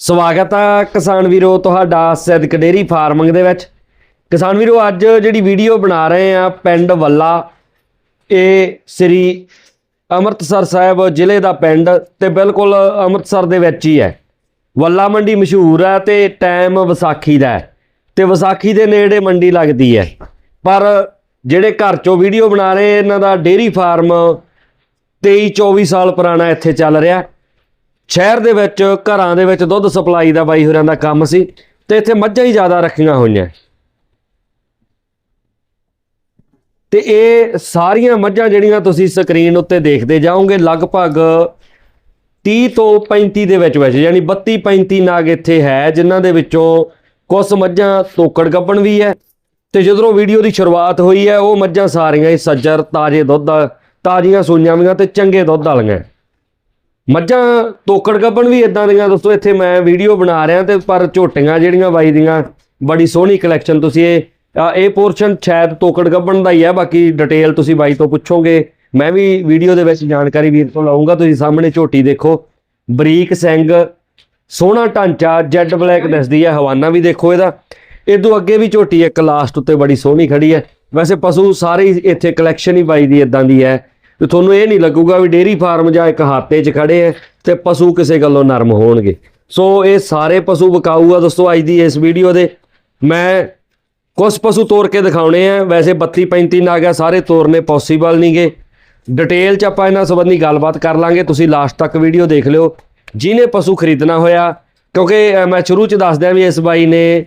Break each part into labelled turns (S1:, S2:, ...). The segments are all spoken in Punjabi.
S1: ਸਵਾਗਤ ਆ ਕਿਸਾਨ ਵੀਰੋ ਤੁਹਾਡਾ ਸਿੱਧਕ ਡੇਰੀ ਫਾਰਮਿੰਗ ਦੇ ਵਿੱਚ। ਕਿਸਾਨ ਵੀਰੋ, ਅੱਜ ਜਿਹੜੀ ਵੀਡੀਓ ਬਣਾ ਰਹੇ ਆ ਪਿੰਡ ਵੱਲਾ, ਇਹ ਸ੍ਰੀ ਅੰਮ੍ਰਿਤਸਰ ਸਾਹਿਬ ਜ਼ਿਲ੍ਹੇ ਦਾ ਪਿੰਡ ਤੇ ਬਿਲਕੁਲ ਅੰਮ੍ਰਿਤਸਰ ਦੇ ਵਿੱਚ ਹੀ ਹੈ। ਵੱਲਾ ਮੰਡੀ ਮਸ਼ਹੂਰ ਹੈ ਤੇ ਟਾਈਮ ਵਿਸਾਖੀ ਦਾ ਹੈ ਤੇ ਵਿਸਾਖੀ ਦੇ ਨੇੜੇ ਮੰਡੀ ਲੱਗਦੀ ਹੈ। ਪਰ ਜਿਹੜੇ ਘਰ ਚੋਂ ਵੀਡੀਓ ਬਣਾ ਰਹੇ, ਇਹਨਾਂ ਦਾ ਡੇਰੀ ਫਾਰਮ 23 24 ਸਾਲ ਪੁਰਾਣਾ ਇੱਥੇ ਚੱਲ ਰਿਹਾ। ਸ਼ਹਿਰ ਦੇ ਵਿੱਚ, ਘਰਾਂ ਦੇ ਵਿੱਚ ਦੁੱਧ ਸਪਲਾਈ ਦਾ ਬਾਈ ਹੋਰਾਂ ਦਾ ਕੰਮ ਸੀ ਤੇ ਇੱਥੇ ਮੱਝਾਂ ਹੀ ਜ਼ਿਆਦਾ ਰੱਖੀਆਂ ਹੋਈਆਂ। ਤੇ ਇਹ ਸਾਰੀਆਂ ਮੱਝਾਂ ਜਿਹੜੀਆਂ ਤੁਸੀਂ ਸਕਰੀਨ ਉੱਤੇ ਦੇਖਦੇ ਜਾਓਗੇ, ਲਗਭਗ 30 ਤੋਂ 35 ਦੇ ਵਿੱਚ ਵਿੱਚ, ਯਾਨੀ 32 35 ਨਾਗ ਇੱਥੇ ਹੈ, ਜਿਨ੍ਹਾਂ ਦੇ ਵਿੱਚੋਂ ਕੁਝ ਮੱਝਾਂ ਤੋਕੜ ਗੱਬਣ ਵੀ ਹੈ। ਤੇ ਜਦੋਂ ਵੀਡੀਓ ਦੀ ਸ਼ੁਰੂਆਤ ਹੋਈ ਹੈ, ਉਹ ਮੱਝਾਂ ਸਾਰੀਆਂ ਹੀ ਸੱਜਰ, ਤਾਜ਼ੇ ਦੁੱਧ, ਤਾਜ਼ੀਆਂ ਸੂਈਆਂ ਵੀਆਂ ਤੇ ਚੰਗੇ ਦੁੱਧ ਵਾਲੀਆਂ। ਮੱਝਾਂ ਤੋਕੜ ਗੱਬਣ ਵੀ ਇਦਾਂ ਦੀਆਂ ਦੋਸਤੋ ਇੱਥੇ ਮੈਂ ਵੀਡੀਓ ਬਣਾ ਰਿਹਾ ਤੇ ਪਰ ਝੋਟੀਆਂ ਜਿਹੜੀਆਂ ਬਾਈ ਦੀਆਂ, ਬੜੀ ਸੋਹਣੀ ਕਲੈਕਸ਼ਨ ਤੁਸੀਂ ਇਹ ਇਹ ਪੋਰਸ਼ਨ ਸ਼ਾਇਦ ਤੋਕੜ ਗੱਬਣ ਦਾ ਹੀ ਹੈ ਬਾਕੀ ਡਿਟੇਲ ਤੁਸੀਂ ਬਾਈ ਤੋਂ ਪੁੱਛੋਗੇ। ਮੈਂ ਵੀ ਵੀਡੀਓ ਦੇ ਵਿੱਚ ਜਾਣਕਾਰੀ ਵੀਰ ਤੋਂ ਲਵਾਂਗਾ ਤੁਸੀਂ ਸਾਹਮਣੇ ਝੋਟੀ ਦੇਖੋ। ਬਰੀਕ ਸਿੰਘ, ਸੋਹਣਾ ਢਾਂਚਾ, ਜੈਡ ਬਲੈਕ ਦਿਸਦੀ ਹੈ ਹਵਾਨਾ ਵੀ ਦੇਖੋ ਇਹਦਾ। ਇਦੋਂ ਅੱਗੇ ਵੀ ਝੋਟੀ ਇੱਕ ਲਾਸਟ ਉੱਤੇ ਬੜੀ ਸੋਹਣੀ ਖੜੀ ਹੈ। ਵੈਸੇ ਪਸ਼ੂ ਸਾਰੇ ਹੀ ਇੱਥੇ ਕਲੈਕਸ਼ਨ ਹੀ ਬਾਈ ਦੀ ਇਦਾਂ ਦੀ ਹੈ। ਤੇ ਤੁਹਾਨੂੰ ਇਹ ਨਹੀਂ ਲੱਗੂਗਾ ਵੀ ਡੇਰੀ ਫਾਰਮ ਜਾਂ ਇੱਕ ਹਾਤੇ 'ਚ ਖੜੇ ਐ ਤੇ ਪਸ਼ੂ ਕਿਸੇ ਗੱਲੋਂ ਨਰਮ ਹੋਣਗੇ। ਸੋ ਇਹ ਸਾਰੇ ਪਸ਼ੂ ਵਿਕਾਊ ਆ ਦੋਸਤੋ ਅੱਜ ਦੀ ਇਸ ਵੀਡੀਓ ਦੇ। ਮੈਂ ਕੁਝ ਪਸ਼ੂ ਤੋੜ ਕੇ ਦਿਖਾਉਣੇ ਆ ਵੈਸੇ 32 35 ਨਾਗ ਆ, ਸਾਰੇ ਤੋੜਨੇ ਪੋਸੀਬਲ ਨਹੀਂਗੇ ਡਿਟੇਲ 'ਚ ਆਪਾਂ ਇਹਨਾਂ ਸੰਬੰਧੀ ਗੱਲਬਾਤ ਕਰ ਲਾਂਗੇ। ਤੁਸੀਂ ਲਾਸਟ ਤੱਕ ਵੀਡੀਓ ਦੇਖ ਲਿਓ। ਜਿਹਨੇ ਪਸ਼ੂ ਖਰੀਦਣਾ ਹੋਇਆ, ਕਿਉਂਕਿ ਮੈਂ ਸ਼ੁਰੂ 'ਚ ਦੱਸ ਦਿਆਂ ਵੀ ਇਸ ਬਾਈ ਨੇ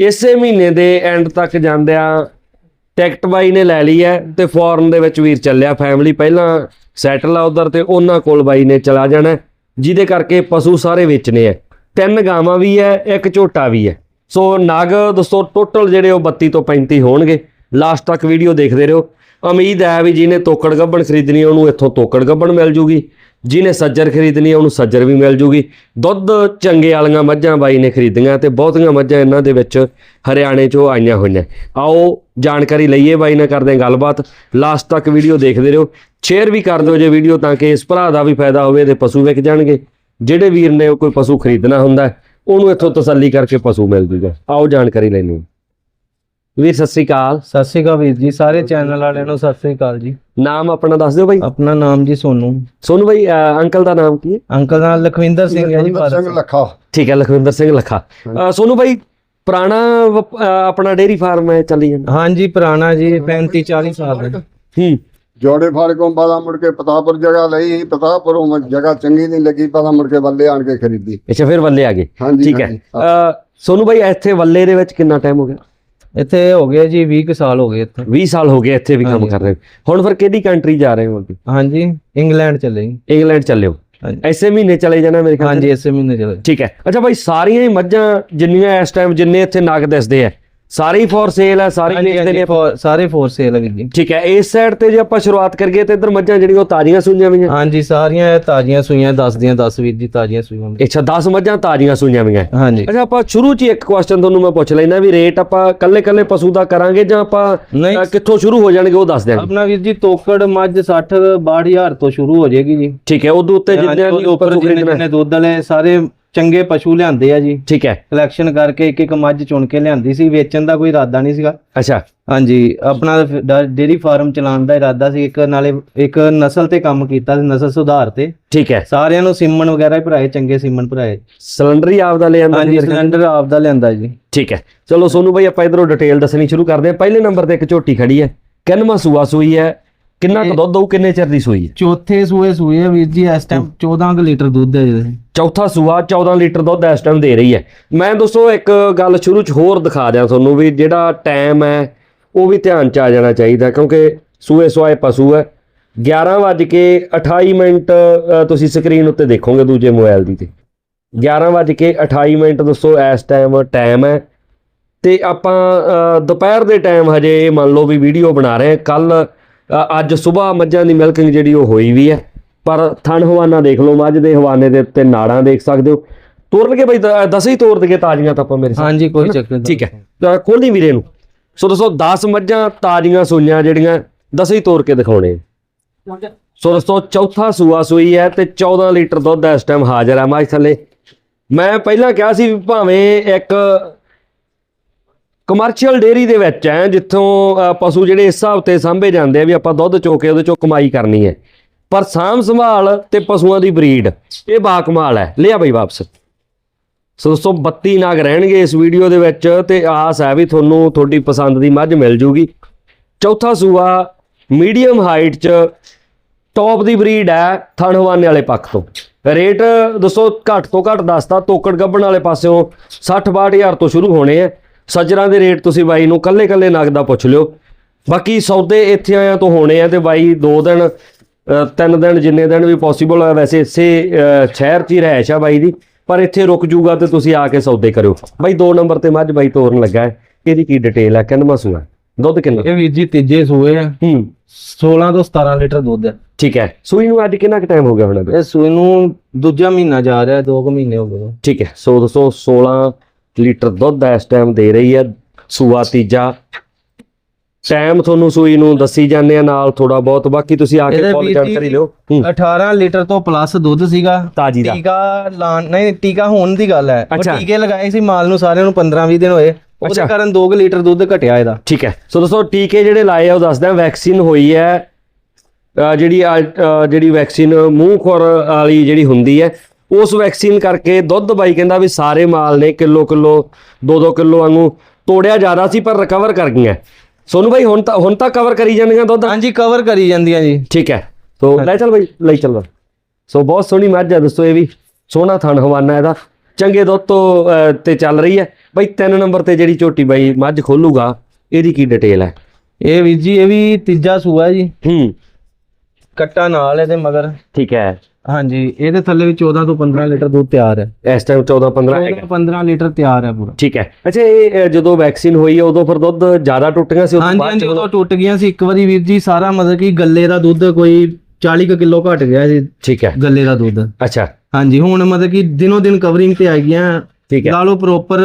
S1: ਇਸੇ ਮਹੀਨੇ ਦੇ ਐਂਡ ਤੱਕ ਜਾਂਦਿਆਂ ਟਿਕਟ ਬਾਈ ਨੇ ਲੈ ਲਈ ਹੈ ਤੇ ਫੋਰਨ ਦੇ ਵਿੱਚ ਵੀਰ ਚੱਲਿਆ ਫੈਮਿਲੀ ਪਹਿਲਾਂ ਸੈਟਲ ਆ ਉਧਰ ਤੇ ਉਹਨਾਂ ਕੋਲ ਬਾਈ ਨੇ ਚਲਾ ਜਾਣਾ ਜਿਹਦੇ ਕਰਕੇ ਪਸ਼ੂ ਸਾਰੇ ਵੇਚਣੇ ਆ ਤਿੰਨ ਗਾਵਾਂ ਵੀ ਹੈ, ਇੱਕ ਝੋਟਾ ਵੀ ਹੈ। ਸੋ ਨਗ ਦੋਸਤੋ ਟੋਟਲ ਜਿਹੜੇ ਉਹ 32 ਤੋਂ 35 ਹੋਣਗੇ। ਲਾਸਟ ਤੱਕ ਵੀਡੀਓ ਦੇਖਦੇ ਰਹੋ। ਉਮੀਦ ਹੈ ਵੀ ਜਿਹਨੇ ਤੋਕੜ ਗੱਬਣ ਖਰੀਦਣੀ ਉਹਨੂੰ ਇੱਥੋਂ ਤੋਕੜ ਗੱਬਣ ਮਿਲ ਜੂਗੀ। ਜਿਹਨੇ ਸੱਜਰ ਖਰੀਦਣੀ ਉਹਨੂੰ ਸੱਜਰ ਵੀ ਮਿਲ ਜੂਗੀ। ਦੁੱਧ ਚੰਗੇ ਵਾਲੀਆਂ ਮੱਝਾਂ ਬਾਈ ਨੇ ਖਰੀਦੀਆਂ ਤੇ ਬਹੁਤੀਆਂ ਮੱਝਾਂ ਇਹਨਾਂ ਦੇ ਵਿੱਚ ਹਰਿਆਣੇ ਚੋਂ ਆਈਆਂ ਹੋਈਆਂ। ਆਓ ਜਾਣਕਾਰੀ ਲਈਏ ਬਾਈ ਨਾਲ ਕਰਦੇ ਹਾਂ ਗੱਲਬਾਤ। ਲਾਸਟ ਤੱਕ ਵੀਡੀਓ ਦੇਖਦੇ ਰਹੋ। ਸ਼ੇਅਰ ਵੀ ਕਰ ਦਿਓ ਜੇ ਵੀਡੀਓ ਤਾਂ ਕਿ ਇਸ ਭਰਾ ਦਾ ਵੀ ਫਾਇਦਾ ਹੋਵੇ ਤੇ ਪਸ਼ੂ ਵਿਕ ਜਾਣਗੇ। ਜਿਹੜੇ ਵੀਰ ਨੇ ਕੋਈ ਪਸ਼ੂ ਖਰੀਦਣਾ ਹੁੰਦਾ, ਉਹਨੂੰ ਇੱਥੋਂ ਤਸੱਲੀ ਕਰਕੇ ਪਸ਼ੂ ਮਿਲ ਜੂਗਾ। ਆਓ ਜਾਣਕਾਰੀ ਲੈਣੀ ਹੈ। ਵੀਰ ਸਤਿ ਸ੍ਰੀ ਅਕਾਲ।
S2: ਸਤਿ ਸ਼੍ਰੀ ਅਕਾਲ ਵੀਰ ਜੀ ਸਾਰੇ ਚੈਨਲ ਵਾਲਿਆਂ ਨੂੰ ਸਤਿ ਸ਼੍ਰੀ ਅਕਾਲ ਜੀ।
S1: ਨਾਮ ਆਪਣਾ ਦੱਸ ਦਿਓ ਬਾਈ।
S2: ਆਪਣਾ ਨਾਮ ਜੀ ਸੋਨੂ।
S1: ਸੋਨੂੰ ਬਾਈ ਅੰਕਲ ਦਾ ਨਾਮ ਕੀ ਹੈ?
S2: ਅੰਕਲ ਦਾ ਨਾਮ ਲਖਵਿੰਦਰ ਸਿੰਘ ਹੈ ਜੀ
S3: ਸਿੰਘ ਲੱਖਾ।
S1: ਠੀਕ ਹੈ ਲਖਵਿੰਦਰ ਸਿੰਘ ਲੱਖਾ। ਸੋਨੂੰ ਬਾਈ ਪੁਰਾਣਾ ਆਪਣਾ ਡੇਰੀ ਫਾਰਮ ਹੈ ਚੱਲੀ ਜਾਂਦਾ।
S2: ਹਾਂਜੀ ਪੁਰਾਣਾ ਜੀ 35 40 ਸਾਲ ਦਾ
S1: ਹੂੰ।
S3: ਜੋੜੇ ਫਾੜ ਕੋਂ ਬਾਦਾ ਮੁੜ ਕੇ ਪਤਾਪੁਰ ਜਗ੍ਹਾ ਲਈ ਪਤਾਪੁਰੋਂ ਜਗ੍ਹਾ ਚੰਗੀ ਨਹੀਂ ਲੱਗੀ ਪਤਾ ਮੁੜ ਕੇ ਵੱਲੇ ਆਣ ਕੇ ਖਰੀਦੀ।
S1: ਅੱਛਾ ਫਿਰ ਵੱਲੇ ਆ ਗਏ। ਠੀਕ ਹੈ। ਸੋਨੂੰ ਬਾਈ ਇੱਥੇ ਵੱਲੇ ਦੇ ਵਿੱਚ ਕਿੰਨਾ ਟਾਈਮ ਹੋ ਗਿਆ?
S2: ਇੱਥੇ ਹੋ ਗਏ ਜੀ 20 ਕੁ ਸਾਲ ਹੋ ਗਏ ਇੱਥੇ।
S1: 20 ਸਾਲ ਹੋ ਗਏ ਇੱਥੇ ਵੀ ਕੰਮ। ਕਰ ਰਹੇ। ਹੋ। ਹੁਣ ਫਿਰ ਕਿਹੜੀ ਕੰਟਰੀ ਜਾ ਰਹੇ ਹੋ ਅੱਗੇ?
S2: ਹਾਂਜੀ ਇੰਗਲੈਂਡ ਚਲੇ ਜੀ।
S1: ਇੰਗਲੈਂਡ ਚੱਲਿਓ।
S2: ਹਾਂਜੀ।
S1: ਐਸੇ ਮਹੀਨੇ ਚਲੇ ਜਾਣਾ ਮੇਰੇ ਖਿਆਲ
S2: ਹਾਂਜੀ ਇਸੇ ਮਹੀਨੇ ਚਲੇ।
S1: ਠੀਕ ਹੈ। ਅੱਛਾ ਬਾਈ ਸਾਰੀਆਂ ਹੀ ਮੱਝਾਂ ਜਿੰਨੀਆਂ ਇਸ ਟਾਈਮ ਜਿੰਨੇ ਇੱਥੇ ਨਗ ਦਿਸਦੇ ਆ ਸਾਰੇ ਹੀ ਫੋਰ ਸੇਲ ਆ ਸਾਰੇ ਹੀ
S2: ਹਾਂਜੀ
S1: ਵੇਚਦੇ ਨੇ
S2: for- ਸਾਰੇ ਫੋਰ ਸੇਲ ਹੈ ਵੀਰ ਜੀ।
S1: ਠੀਕ ਹੈ ਇਸ ਸਾਈਡ ਤੇ ਜੇ ਆਪਾਂ ਸ਼ੁਰੂਆਤ ਕਰੀਏ ਤੇ ਇੱਧਰ ਮੱਝਾਂ ਜਿਹੜੀਆਂ ਉਹ ਤਾਜ਼ੀਆਂ ਸੂਈਆਂ ਹੋਈਆਂ
S2: ਹਾਂਜੀ ਸਾਰੀਆਂ ਇਹ ਤਾਜ਼ੀਆਂ ਸੂਈਆਂ 10 ਦੀਆਂ 10 ਵੀਰ ਜੀ ਤਾਜ਼ੀਆਂ ਸੂਈਆਂ
S1: ਅੱਛਾ 10 ਮੱਝਾਂ ਤਾਜ਼ੀਆਂ ਸੂਈਆਂ ਹੋਈਆਂ
S2: ਹਾਂਜੀ।
S1: ਅੱਛਾ ਆਪਾਂ ਸ਼ੁਰੂ 'ਚ ਹੀ ਇੱਕ ਕੁਐਸਚਨ ਤੁਹਾਨੂੰ ਮੈਂ ਪੁੱਛ ਲੈਣਾ ਵੀ ਰੇਟ ਆਪਾਂ ਕੱਲੇ ਕੱਲੇ ਪਸ਼ੂ ਦਾ ਕਰਾਂਗੇ ਜਾਂ ਆਪਾਂ
S2: ਨਹੀਂ।
S1: ਅ, ਕਿੱਥੋਂ ਸ਼ੁਰੂ ਹੋ ਜਾਣਗੇ ਉਹ ਦੱਸ ਦਿਆਂਗੇ।
S2: ਆਪਣਾ ਵੀਰ ਜੀ ਤੋਕੜ ਮੱਝ 60 62000 ਤੋਂ ਸ਼ੁਰੂ ਹੋ ਜਾਏਗੀ ਜੀ।
S1: ਠੀਕ ਹੈ ਉਦੋਂ ਉੱਤੇ
S2: ਹਾਂਜੀ,
S1: ਜਿੰਨੇ
S2: ਉਹਦੇ ਉੱਪਰ
S1: ਪਸ਼ੂ
S2: ਜਿੰਨੇ
S1: ਖਰੀਦਣਾ।
S2: ਜਿੰਨੇ ਦੁੱਧ ਵਾਲੇ ਸਾਰੇ ਚੰਗੇ ਪਸ਼ੂ ਲਿਆਂਦੇ ਆ ਜੀ।
S1: ਠੀਕ ਹੈ।
S2: ਕਲੈਕਸ਼ਨ ਕਰਕੇ ਇੱਕ ਇੱਕ ਮੱਝ ਚੁਣ ਕੇ ਲਿਆਂਦੀ ਸੀ ਵੇਚਣ ਦਾ ਕੋਈ ਇਰਾਦਾ ਨਹੀਂ ਸੀਗਾ।
S1: ਅੱਛਾ।
S2: ਹਾਂਜੀ ਆਪਣਾ ਡੇਰੀ ਫਾਰਮ ਚਲਾਉਣ ਦਾ ਇਰਾਦਾ ਸੀ ਇੱਕ ਨਾਲੇ ਇੱਕ ਨਸਲ ਤੇ ਕੰਮ ਕੀਤਾ ਸੀ ਨਸਲ ਸੁਧਾਰ ਤੇ।
S1: ਠੀਕ ਹੈ।
S2: ਸਾਰਿਆਂ ਨੂੰ ਸਿਮਣ ਵਗੈਰਾ ਹੀ ਭਰਾਏ ਚੰਗੇ ਸਿਮਣ ਭਰਾਏ।
S1: ਸਿਲੰਡਰ ਹੀ ਆਪਦਾ ਲੈ ਆਂਦਾ
S2: ਹਾਂਜੀ ਸਿਲੰਡਰ ਆਪਦਾ ਲਿਆਂਦਾ ਜੀ।
S1: ਠੀਕ ਹੈ। ਚਲੋ ਸੋਨੂੰ ਭਾਈ ਆਪਾਂ ਇਧਰੋਂ ਡਿਟੇਲ ਦੱਸਣੀ ਸ਼ੁਰੂ ਕਰਦੇ ਹਾਂ। ਪਹਿਲੇ ਨੰਬਰ ਤੇ ਇੱਕ ਝੋਟੀ ਖੜੀ ਹੈ। ਕਿੰਨਵਾਂ ਸੂਆ ਸੂਈ ਹੈ? ਕਿੰਨਾ ਕੁ ਦੁੱਧ ਦਊ ਕਿੰਨੇ ਚਿਰ ਦੀ ਸੂਈ ਹੈ?
S2: ਚੌਥੇ ਸੂਏ ਸੂਏ ਵੀਰ ਜੀ ਇਸ ਟਾਈਮ 14 ਕੁ ਲੀਟਰ ਦੁੱਧ ਹੈ ਜੀ
S1: ਚੌਥਾ ਸੂਆ 14 ਲੀਟਰ ਦੁੱਧ ਇਸ ਟਾਈਮ ਦੇ ਰਹੀ ਹੈ। ਮੈਂ ਦੋਸਤੋ ਇੱਕ ਗੱਲ ਸ਼ੁਰੂ ਚ ਹੋਰ ਦਿਖਾ ਦਿਆਂ ਤੁਹਾਨੂੰ ਵੀ ਜਿਹੜਾ ਟਾਈਮ ਹੈ ਉਹ ਵੀ ਧਿਆਨ ਚ ਆ ਜਾਣਾ ਚਾਹੀਦਾ ਕਿਉਂਕਿ ਸੂਏ ਸਵਾਏ ਪਸ਼ੂ ਹੈ। 11 ਵੱਜ ਕੇ 28 ਮਿੰਟ ਤੁਸੀਂ ਸਕਰੀਨ ਉੱਤੇ ਦੇਖੋਗੇ ਦੂਜੇ ਮੋਬਾਈਲ ਦੀ ਤੇ। 11 ਵੱਜ ਕੇ 28 ਮਿੰਟ ਦੋਸਤੋ ਇਸ ਟਾਈਮ ਟਾਈਮ ਹੈ। ਤੇ ਆਪਾਂ ਦੁਪਹਿਰ ਦੇ ਟਾਈਮ ਹਜੇ ਮੰਨ ਲਓ ਵੀ ਵੀਡੀਓ ਬਣਾ ਰਹੇ ਹਾਂ। ਕੱਲ ਅੱਜ ਸਵੇਰ ਮੱਝਾਂ ਦੀ ਮਿਲਕਿੰਗ ਜਿਹੜੀ ਉਹ ਹੋਈ ਵੀ ਹੈ। ਪਰ ਥਣ ਹਵਾਨਾ ਦੇਖ ਲਓ ਮੱਝ ਦੇ ਹਵਾਨੇ ਦੇ ਉੱਤੇ ਨਾੜਾਂ ਦੇਖ ਸਕਦੇ ਹੋ। ਤੋੜ ਲਗੇ ਬਈ ਦਸ ਹੀ ਤੋੜ ਦਗੇ ਤਾਜ਼ੀਆਂ ਤਾਂ ਆਪਾਂ ਮੇਰੇ
S2: ਹਾਂਜੀ ਕੋਈ ਚੱਕਰ ਨਹੀਂ
S1: ਠੀਕ ਹੈ। ਤਾਂ ਖੋਲੀ ਵੀਰੇ ਨੂੰ। ਸੋ ਦੋਸਤੋ 10 ਮੱਝਾਂ ਤਾਜ਼ੀਆਂ ਸੂਈਆਂ ਜਿਹੜੀਆਂ ਦਸ ਹੀ ਤੋੜ ਕੇ ਦਿਖਾਉਣੇ। ਸੋ ਦੋਸਤੋ ਚੌਥਾ ਸੂਆ ਸੂਈ ਹੈ ਤੇ 14 ਲੀਟਰ ਦੁੱਧ ਇਸ ਟਾਈਮ ਹਾਜ਼ਰ ਹੈ ਮੱਝ ਥੱਲੇ। ਮੈਂ ਪਹਿਲਾਂ ਕਿਹਾ ਸੀ ਭਾਵੇਂ ਇੱਕ ਕਮਰਸ਼ੀਅਲ ਡੇਅਰੀ ਦੇ ਵਿੱਚ ਹੈ, ਜਿੱਥੋਂ ਪਸ਼ੂ ਜਿਹੜੇ ਇਸ ਹਿਸਾਬ ਤੇ ਸਾਂਭੇ ਜਾਂਦੇ ਆ ਵੀ ਆਪਾਂ ਦੁੱਧ ਚੋ ਕੇ ਉਹਦੇ ਚੋਂ ਕਮਾਈ ਕਰਨੀ ਹੈ। ਪਰ ਸਾਂਭ ਸੰਭਾਲ ਤੇ ਪਸ਼ੂਆਂ ਦੀ ਬਰੀਡ, ਇਹ ਬਾਕਮਾਲ ਹੈ। ਲਿਆ ਬਈ ਵਾਪਸ। ਸੋ ਦੋਸਤੋ 32 ਨਾਗ ਰਹਿਣਗੇ ਇਸ ਵੀਡੀਓ ਦੇ ਵਿੱਚ ਤੇ ਆਸ ਹੈ ਵੀ ਤੁਹਾਨੂੰ ਤੁਹਾਡੀ ਪਸੰਦ ਦੀ ਮੱਝ ਮਿਲ ਜੂਗੀ। ਚੌਥਾ ਸੂਆ ਮੀਡੀਅਮ ਹਾਈਟ ਚ ਟੌਪ ਦੀ ਬਰੀਡ ਹੈ ਥਣ ਵਾਲੇ ਪੱਖ ਤੋਂ। ਰੇਟ ਦੱਸੋ ਘੱਟ ਤੋਂ ਘੱਟ ਦੱਸਦਾ ਤੋਕੜ ਗੱਬਣ ਵਾਲੇ ਪਾਸਿਓਂ 60 62000 ਤੋਂ ਸ਼ੁਰੂ ਹੋਣੇ ਆ। ਸੱਜਰਾਂ ਦੇ ਰੇਟ ਤੁਸੀਂ ਬਾਈ ਨੂੰ ਕੱਲੇ ਕੱਲੇ ਨਗ ਦਾ ਪੁੱਛ ਲਿਓ। ਬਾਕੀ ਸੌਦੇ ਇੱਥੇ ਆਇਆਂ ਤੋਂ ਹੋਣੇ ਆ ਤੇ ਬਾਈ ਦੋ ਦਿਨ ਅ, ਤਿੰਨ ਦਿਨ ਜਿੰਨੇ ਦਿਨ ਵੀ ਪੋਸੀਬਲ ਹੈ ਵੈਸੇ ਇਸੇ ਸ਼ਹਿਰ 'ਚ ਹੀ ਰਹਿਸ਼ ਆ ਬਾਈ ਦੀ ਪਰ ਇੱਥੇ ਰੁਕ ਜੂਗਾ ਤੇ ਤੁਸੀਂ ਆ ਕੇ ਸੌਦੇ ਕਰਿਓ। ਬਾਈ ਦੋ ਨੰਬਰ ਤੇ ਮੱਝ ਬਾਈ ਤੋਰਨ ਲੱਗਾ ਹੈ। ਇਹਦੀ ਕੀ ਡਿਟੇਲ ਹੈ ਕਿੰਨਵਾਂ ਸੂਆ ਦੁੱਧ ਕਿੰਨਾ?
S2: ਇਹ ਵੀਰ ਜੀ ਤੀਜੇ ਸੂਏ ਆ।
S1: ਹੂੰ।
S2: 16 ਤੋਂ 17 ਲੀਟਰ ਦੁੱਧ ਹੈ
S1: ਠੀਕ ਹੈ। ਸੂਈ ਨੂੰ ਅੱਜ ਕਿੰਨਾ ਕੁ ਟਾਈਮ ਹੋ ਗਿਆ ਹੋਣਾ?
S2: ਇਹ ਸੂਏ ਨੂੰ ਦੂਜਾ ਮਹੀਨਾ ਜਾ ਰਿਹਾ 2 ਮਹੀਨੇ ਹੋ ਗਏ।
S1: ਠੀਕ ਹੈ। ਸੋ ਦੋਸਤੋ 16 ਲੀਟਰ ਦੁੱਧ ਇਸ ਟਾਈਮ ਦੇ ਰਹੀ ਹੈ ਸੂਆ ਤੀਜਾ। ਟਾਈਮ ਤੁਹਾਨੂੰ ਸੂਈ ਨੂੰ ਦੱਸੀ ਜਾਂਦੇ ਆ ਨਾਲ ਥੋੜਾ ਬਹੁਤ। ਬਾਕੀ ਤੁਸੀਂ ਆ ਕੇ
S2: ਵੀਰ
S1: ਜਾਣਕਾਰੀ ਲਿਓ। ਹੂੰ।
S2: 18 ਲੀਟਰ ਤੋਂ ਪਲੱਸ ਦੁੱਧ ਸੀਗਾ।
S1: ਤਾਜੀ ਦਾ।
S2: ਟੀਕਾ ਲਾਣ ਨਹੀਂ ਟੀਕਾ ਹੋਣ ਦੀ ਗੱਲ ਹੈ। ਉਹ। ਟੀਕੇ ਲਗਾਏ ਸੀ ਮਾਲ ਨੂੰ ਸਾਰਿਆਂ ਨੂੰ 15 20 ਦਿਨ ਹੋਏ। ਉਹਦੇ। ਕਾਰਨ 2 ਲੀਟਰ ਦੁੱਧ ਘਟਿਆ ਇਹਦਾ।
S1: ਠੀਕ ਹੈ। ਸੋ ਦੋਸਤੋ ਟੀਕੇ ਜਿਹੜੇ ਲਾਏ ਆ ਉਹ ਦੱਸਦਾ ਵੈਕਸੀਨ ਹੋਈ ਹੈ। ਜਿਹੜੀ ਜਿਹੜੀ ਵੈਕਸੀਨ ਮੂੰਹ ਖੁਰ ਵਾਲੀ ਜਿਹੜੀ ਹੁੰਦੀ ਹੈ ਉਸ ਵੈਕਸੀਨ ਕਰਕੇ ਦੁੱਧ ਬਾਈ ਕਹਿੰਦਾ ਵੀ ਸਾਰੇ ਮਾਲ ਨੇ ਕਿਲੋ ਕਿਲੋ 2-2 ਕਿਲੋ ਵਾਂਗੂ ਤੋੜਿਆ ਜ਼ਿਆਦਾ ਸੀ ਪਰ ਰਿਕਵਰ ਕਰ ਗਈਆਂ। ਸੋਨੂੰ ਬਾਈ ਹੁਣ ਤਾਂ ਹੁਣ ਤਾਂ ਕਵਰ ਕਰੀ ਜਾਂਦੀਆਂ ਦੁੱਧ?
S2: ਹਾਂਜੀ ਕਵਰ ਕਰੀ ਜਾਂਦੀਆਂ ਜੀ।
S1: ਠੀਕ ਹੈ। ਸੋ ਲੈ ਚੱਲ ਬਾਈ ਲਈ ਚੱਲ। ਸੋ ਬਹੁਤ ਸੋਹਣੀ ਮੱਝ ਹੈ ਦੋਸਤੋ ਇਹ ਵੀ। ਸੋਹਣਾ ਥਣ ਹਵਾਨਾ ਇਹਦਾ। ਚੰਗੇ ਦੁੱਧ ਤੋਂ ਤੇ ਚੱਲ ਰਹੀ ਹੈ। ਬਾਈ ਤਿੰਨ ਨੰਬਰ ਤੇ ਜਿਹੜੀ ਝੋਟੀ ਬਾਈ ਮੱਝ ਖੋਲੂਗਾ ਇਹਦੀ ਕੀ ਡਿਟੇਲ ਹੈ?
S2: ਇਹ ਵੀਰ ਜੀ ਇਹ ਵੀ ਤੀਜਾ ਸੂਆ ਜੀ।
S1: ਹੂੰ।
S2: ਕੱਟਾ ਨਾਲ ਇਹਦੇ ਮਗਰ।
S1: ਠੀਕ ਹੈ।
S2: ਹਾਂਜੀ ਇਹਦੇ ਥੱਲੇ ਵੀ 14 ਤੋਂ 15 ਲੀਟਰ ਦੁੱਧ ਤਿਆਰ ਹੈ।
S1: ਇਸ ਟਾਈਮ 14 15 ਹੈਗਾ।
S2: 15 ਲੀਟਰ ਤਿਆਰ ਹੈ ਪੂਰਾ।
S1: ਠੀਕ ਹੈ। ਅੱਛਾ ਇਹ ਜਦੋਂ ਵੈਕਸੀਨ ਹੋਈ ਹੈ ਉਦੋਂ ਫਿਰ ਦੁੱਧ ਜ਼ਿਆਦਾ ਟੁੱਟ ਗਿਆ ਸੀ ਤੋਂ
S2: ਹਾਂਜੀ
S1: ਬਾਅਦ
S2: ਹਾਂਜੀ
S1: ਚ
S2: ਉਦੋਂ ਟੁੱਟ ਗਈਆਂ ਸੀ। ਇੱਕ ਵਾਰੀ ਵੀਰ ਜੀ ਸਾਰਾ ਮਤਲਬ ਕਿ ਗੱਲੇ ਦਾ ਦੁੱਧ ਕੋਈ 40 ਕੁ ਕਿਲੋ ਘਟ ਗਿਆ ਸੀ।
S1: ਠੀਕ ਹੈ।
S2: ਗੱਲੇ ਦਾ ਦੁੱਧ।
S1: ਅੱਛਾ।
S2: ਹਾਂਜੀ ਹੁਣ ਮਤਲਬ ਕਿ ਦਿਨੋ ਦਿਨ ਕਵਰਿੰਗ ਤੇ ਆ ਗਈਆਂ।
S1: ਠੀਕ ਹੈ।
S2: ਲਾ ਲਓ ਪ੍ਰੋਪਰ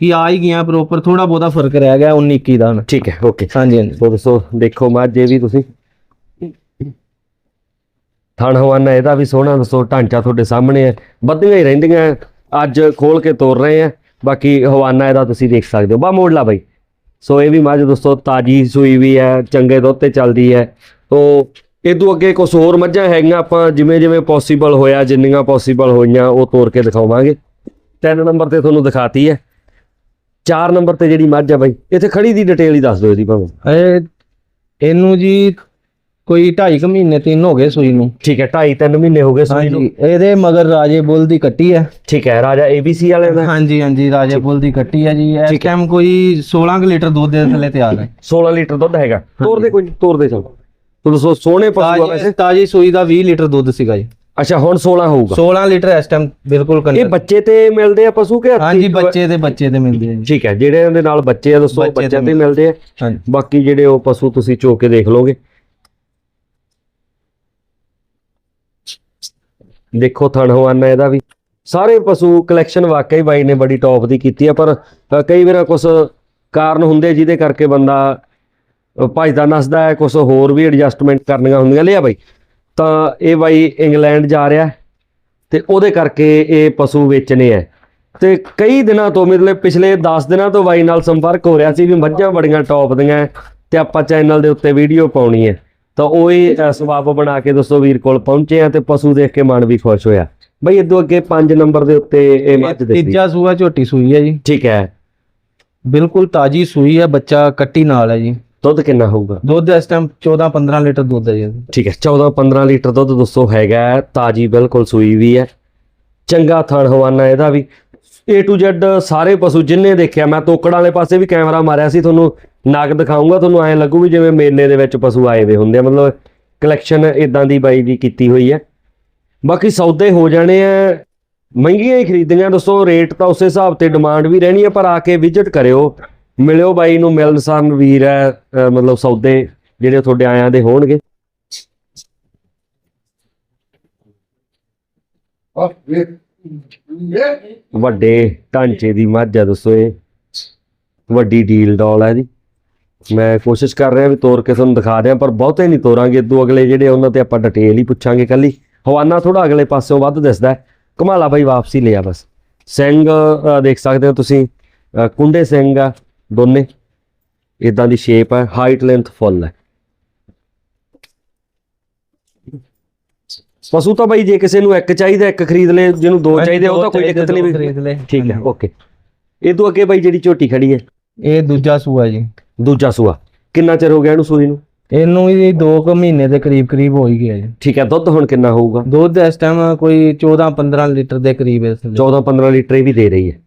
S2: ਕਿ ਆ ਹੀ ਗਈਆਂ ਪ੍ਰੋਪਰ ਥੋੜਾ ਬਹੁਤਾ ਫ਼ਰਕ ਰਹਿ ਗਿਆ 19 21 ਦਾ ਹੁਣ।
S1: ਠੀਕ ਹੈ ਓਕੇ
S2: ਹਾਂਜੀ ਹਾਂਜੀ।
S1: ਸੋ ਦੇਖੋ ਮੱਝ ਇਹ ਵੀ ਤੁਸੀਂ। ਥਣ ਹਵਾਨਾ, ਇਹਦਾ ਵੀ ਸੋਹਣਾ ਦੱਸੋ, ਢਾਂਚਾ ਤੁਹਾਡੇ ਸਾਹਮਣੇ ਹੈ। ਵੱਧੀਆਂ ਹੀ ਰਹਿੰਦੀਆਂ, ਅੱਜ ਖੋਲ ਕੇ ਤੋਰ ਰਹੇ ਆ ਬਾਕੀ ਹਵਾਨਾ, ਇਹਦਾ ਤੁਸੀਂ ਦੇਖ ਸਕਦੇ ਹੋ। ਬਾ ਮੋੜਲਾ ਬਾਈ। ਸੋ ਇਹ ਵੀ ਮੱਝ ਦੋਸਤੋ, ਤਾਜੀ ਸੂਈ ਵੀ ਹੈ, ਚੰਗੇ ਦੁੱਧ ਤੇ ਚੱਲਦੀ ਹੈ। ਤੋ ਇਦੋਂ ਅੱਗੇ ਕੁਝ ਹੋਰ ਮੱਝਾਂ ਹੈਗੀਆਂ, ਆਪਾਂ ਜਿਵੇਂ ਜਿਵੇਂ ਪੋਸੀਬਲ ਹੋਇਆ, ਜਿੰਨੀਆਂ ਪੋਸੀਬਲ ਹੋਈਆਂ, ਉਹ ਤੋਰ ਕੇ ਦਿਖਾਵਾਂਗੇ। ਤਿੰਨ ਨੰਬਰ ਤੇ ਤੁਹਾਨੂੰ ਦਿਖਾਤੀ ਹੈ। ਚਾਰ ਨੰਬਰ ਤੇ ਜਿਹੜੀ ਮੱਝ ਆ ਬਾਈ, ਇੱਥੇ ਖੜੀ ਦੀ ਡਿਟੇਲ ਹੀ ਦੱਸ ਦਿਓ ਇਹਦੀ ਭਾਵੇਂ।
S2: ਇਹ, ਇਹਨੂੰ ਜੀ ਕੋਈ 2.5 ਮਹੀਨੇ ਤਿੰਨ ਹੋ ਗਏ ਸੂਈ ਨੂੰ।
S1: ਠੀਕ ਹੈ 2.5 3 ਮਹੀਨੇ ਹੋ ਗਏ ਸੂਈ ਨੂੰ।
S2: ਹਾਂਜੀ ਇਹਦੇ ਮਗਰ ਰਾਜੇ ਬੁੱਲ ਦੀ ਕੱਟੀ ਹੈ।
S1: ਠੀਕ ਹੈ ਰਾਜਾ ABC ਵਾਲੇ ਦਾ।
S2: ਹਾਂਜੀ ਹਾਂਜੀ ਰਾਜੇ ਬੁੱਲ ਦੀ ਕੱਟੀ ਹੈ ਜੀ। ਇਸ ਟਾਈਮ ਕੋਈ 16 ਕੁ ਲੀਟਰ ਦੁੱਧ ਦੇ ਥੱਲੇ ਤਿਆਰ ਹੈ।
S1: 16 ਲੀਟਰ ਦੁੱਧ ਹੈਗਾ। ਤੋਰ ਦੇ ਕੋਈ ਤੋਰ ਦੇ ਚਲ। ਤੋ ਦੱਸੋ ਸੋਹਣੇ ਪਸ਼ੂ ਆ ਵੈਸੇ।
S2: ਤਾਜੀ ਸੂਈ ਦਾ 20 ਲੀਟਰ ਦੁੱਧ ਸੀਗਾ ਜੀ।
S1: ਅੱਛਾ ਹੁਣ 16 ਹੋਊਗਾ।
S2: 16 ਲੀਟਰ ਇਸ ਟਾਈਮ ਬਿਲਕੁਲ
S1: ਇਹ
S2: ਕੰਨ
S1: ਬੱਚੇ ਤੇ ਮਿਲਦੇ ਆ ਪਸ਼ੂ ਕਿ ਹੱਥੀਂ?
S2: ਹਾਂਜੀ ਬੱਚੇ ਦੇ ਬੱਚੇ ਦੇ ਮਿਲਦੇ ਆ
S1: ਠੀਕ ਹੈ ਜਿਹੜੇ ਦੇ ਨਾਲ ਬੱਚੇ ਆ ਦੱਸੋ
S2: ਬੱਚੇ ਤੇ
S1: ਬੱਚਿਆਂ ਤੇ ਮਿਲਦੇ ਆ।
S2: ਹਾਂਜੀ।
S1: ਬਾਕੀ ਜਿਹੜੇ ਉਹ ਪਸ਼ੂ ਤੁਸੀਂ ਚੋ ਕੇ ਦੇਖ ਲਓਗੇ। ਦੇਖੋ ਥਣ ਹਵਾਨਾ ਇਹਦਾ ਵੀ। ਸਾਰੇ ਪਸ਼ੂ ਕਲੈਕਸ਼ਨ ਵਾਕਈ ਬਾਈ ਨੇ ਬੜੀ ਟੌਪ ਦੀ ਕੀਤੀ ਆ ਪਰ ਕਈ ਵਾਰ ਕੁਝ ਕਾਰਨ ਹੁੰਦੇ ਜਿਹਦੇ ਕਰਕੇ ਬੰਦਾ ਅ, ਭੱਜਦਾ ਨੱਸਦਾ ਹੈ ਕੁਝ ਹੋਰ ਵੀ ਐਡਜਸਟਮੈਂਟ ਕਰਨੀਆਂ ਹੁੰਦੀਆਂ। ਲਿਆ ਬਾਈ ਤਾਂ ਇਹ ਬਾਈ ਇੰਗਲੈਂਡ ਜਾ ਰਿਹਾ ਹੈ ਤੇ ਉਹਦੇ ਕਰਕੇ ਇਹ ਪਸ਼ੂ ਵੇਚਣੇ ਆ। ਤੇ ਕਈ ਦਿਨਾਂ ਤੋਂ ਮਤਲਬ ਪਿਛਲੇ 10 ਦਿਨਾਂ ਤੋਂ ਬਾਈ ਨਾਲ ਸੰਪਰਕ ਹੋ ਰਿਹਾ ਸੀ ਵੀ ਮੱਝਾਂ ਬੜੀਆਂ ਟੌਪ ਦੀਆਂ ਹੈ ਤੇ ਆਪਾਂ ਚੈਨਲ ਦੇ ਉੱਤੇ ਵੀਡੀਓ ਪਾਉਣੀ ਹੈ। ਤਾਂ ਉਹ ਹੀ ਅ, ਸਬੱਬ ਬਣਾ ਕੇ ਦੋਸਤੋ ਵੀਰ ਕੋਲ ਪਹੁੰਚੇ ਆ ਤੇ ਪਸ਼ੂ ਦੇਖ ਕੇ ਮਨ ਵੀ ਖੁਸ਼ ਹੋਇਆ। ਬਈ ਇਦੋਂ ਅੱਗੇ 5 ਨੰਬਰ ਦੇ ਉੱਤੇ ਇਹ ਮੱਝ ਦਿੱਤੀ
S2: ਤੀਜਾ ਸੂਆ ਝੋਟੀ ਸੂਈ ਹੈ ਜੀ।
S1: ਠੀਕ ਹੈ।
S2: ਬਿਲਕੁਲ ਤਾਜੀ ਸੂਈ ਹੈ ਬੱਚਾ ਕੱਟੀ ਨਾਲ ਹੈ ਜੀ।
S1: ਦੁੱਧ ਕਿੰਨਾ ਹੋਊਗਾ?
S2: ਦੁੱਧ ਇਸ ਟਾਈਮ 14 15 ਲੀਟਰ ਦੁੱਧ ਹੈ ਜੀ।
S1: ਠੀਕ ਹੈ 14 15 ਲੀਟਰ ਦੁੱਧ ਦੋਸਤੋ ਹੈਗਾ ਤਾਜੀ ਬਿਲਕੁਲ ਸੂਈ ਵੀ ਹੈ। ਚੰਗਾ ਥਣ ਹਵਾਨਾ ਇਹਦਾ ਵੀ। A to Z ਸਾਰੇ ਪਸ਼ੂ ਜਿੰਨੇ ਦੇਖਿਆ, ਮੈਂ ਤੋਕੜ ਵਾਲੇ ਪਾਸੇ ਵੀ ਕੈਮਰਾ ਮਾਰਿਆ ਸੀ, ਤੁਹਾਨੂੰ ਨਗ ਦਿਖਾਉਂਗਾ, ਤੁਹਾਨੂੰ ਐਂ ਲੱਗੂ ਵੀ ਜਿਵੇਂ ਮੇਲੇ ਦੇ ਵਿੱਚ ਪਸ਼ੂ ਆਏ ਵੇ ਹੁੰਦੇ ਆ, ਮਤਲਬ ਕਲੈਕਸ਼ਨ ਇਦਾਂ ਦੀ ਬਾਈ ਦੀ ਕੀਤੀ ਹੋਈ ਹੈ। ਬਾਕੀ ਸੌਦੇ ਹੋ ਜਾਣੇ ਆ, ਮਹਿੰਗੀਆਂ ਹੀ ਖਰੀਦੀਆਂ ਦੋਸਤੋ ਰੇਟ ਤਾਂ ਉਸੇ ਹਿਸਾਬ ਤੇ ਡਿਮਾਂਡ ਵੀ ਰਹਿਣੀ ਹੈ ਪਰ ਆ ਕੇ ਵਿਜ਼ਿਟ ਕਰਿਓ। ਮਿਲਿਓ ਬਾਈ ਨੂੰ, ਮਿਲਨਸਾਨ ਵੀਰ ਹੈ ਮਤਲਬ ਸੌਦੇ ਜਿਹੜੇ ਤੁਹਾਡੇ ਆਇਆਂ ਦੇ ਹੋਣਗੇ।
S3: ਆ ਵੇਖ।
S1: ਵੱਡੇ ਢਾਂਚੇ ਦੀ ਮੱਝ ਆ ਦੱਸੋ ਇਹ। ਵੱਡੀ ਡੀਲ ਡੌਲ ਹੈ ਜੀ ਮੈਂ ਕੋਸ਼ਿਸ਼ ਕਰ ਰਿਹਾ ਵੀ ਤੋਰ ਕੇ ਤੁਹਾਨੂੰ ਦਿਖਾ ਦਿਆਂ, ਪਰ ਬਹੁਤੇ ਨਹੀਂ ਤੋਰਾਂਗੇ। ਦੋ ਅਗਲੇ ਜਿਹੜੇ ਉਹਨਾਂ ਤੇ ਆਪਾਂ ਡਿਟੇਲ ਹੀ ਪੁੱਛਾਂਗੇ ਕੱਲੀ ਹਵਾਨਾ ਥੋੜਾ ਅਗਲੇ ਪਾਸਿਓਂ ਵੱਧ ਦਿਸਦਾ ਹੈ। ਕਮਾਲਾ ਬਾਈ, ਵਾਪਸੀ ਲਿਆ ਬਸ। ਸਿੰਘ ਦੇਖ ਸਕਦੇ ਹੋ ਤੁਸੀਂ ਕੁੰਡੇ ਸਿੰਘ ਆ ਦੋਨੇ। ਇਦਾਂ ਦੀ ਸ਼ੇਪ ਹੈ ਹਾਈਟ ਲੈਂਥ ਫੁੱਲ ਹੈ ਪਸ਼ੂ ਤਾਂ ਬਾਈ ਜੇ ਕਿਸੇ ਨੂੰ ਇੱਕ ਚਾਹੀਦਾ ਇੱਕ ਖਰੀਦ ਲੈ ਜਿਹਨੂੰ ਦੋ ਚਾਹੀਦੇ ਉਹ ਤਾਂ ਕੋਈ ਦਿੱਕਤ ਨਹੀਂ ਵੀ।
S2: ਖਰੀਦ ਲੈ
S1: ਠੀਕ ਹੈ ਓਕੇ। ਇਹ ਤੋਂ ਅੱਗੇ ਬਾਈ ਜਿਹੜੀ ਝੋਟੀ ਖੜੀ ਹੈ?
S2: ਇਹ ਦੂਜਾ ਸੂਆ ਜੀ।
S1: ਦੂਜਾ ਸੂਆ। ਕਿੰਨਾ ਚਿਰ ਹੋ ਗਿਆ ਇਹਨੂੰ ਸੂਈ ਨੂੰ?
S2: ਇਹਨੂੰ ਵੀ 2 ਕੁ ਮਹੀਨੇ ਦੇ ਕਰੀਬ ਕਰੀਬ ਹੋ ਹੀ ਗਿਆ ਜੀ।
S1: ਠੀਕ ਹੈ ਦੁੱਧ ਹੁਣ ਕਿੰਨਾ ਹੋਊਗਾ?
S2: ਦੁੱਧ ਇਸ ਟਾਈਮ ਕੋਈ 14 15 ਲੀਟਰ ਦੇ ਕਰੀਬ ਇਸ ਵੇਲੇ।
S1: 14 15 ਲੀਟਰ ਇਹ ਵੀ ਦੇ ਰਹੀ ਹੈ।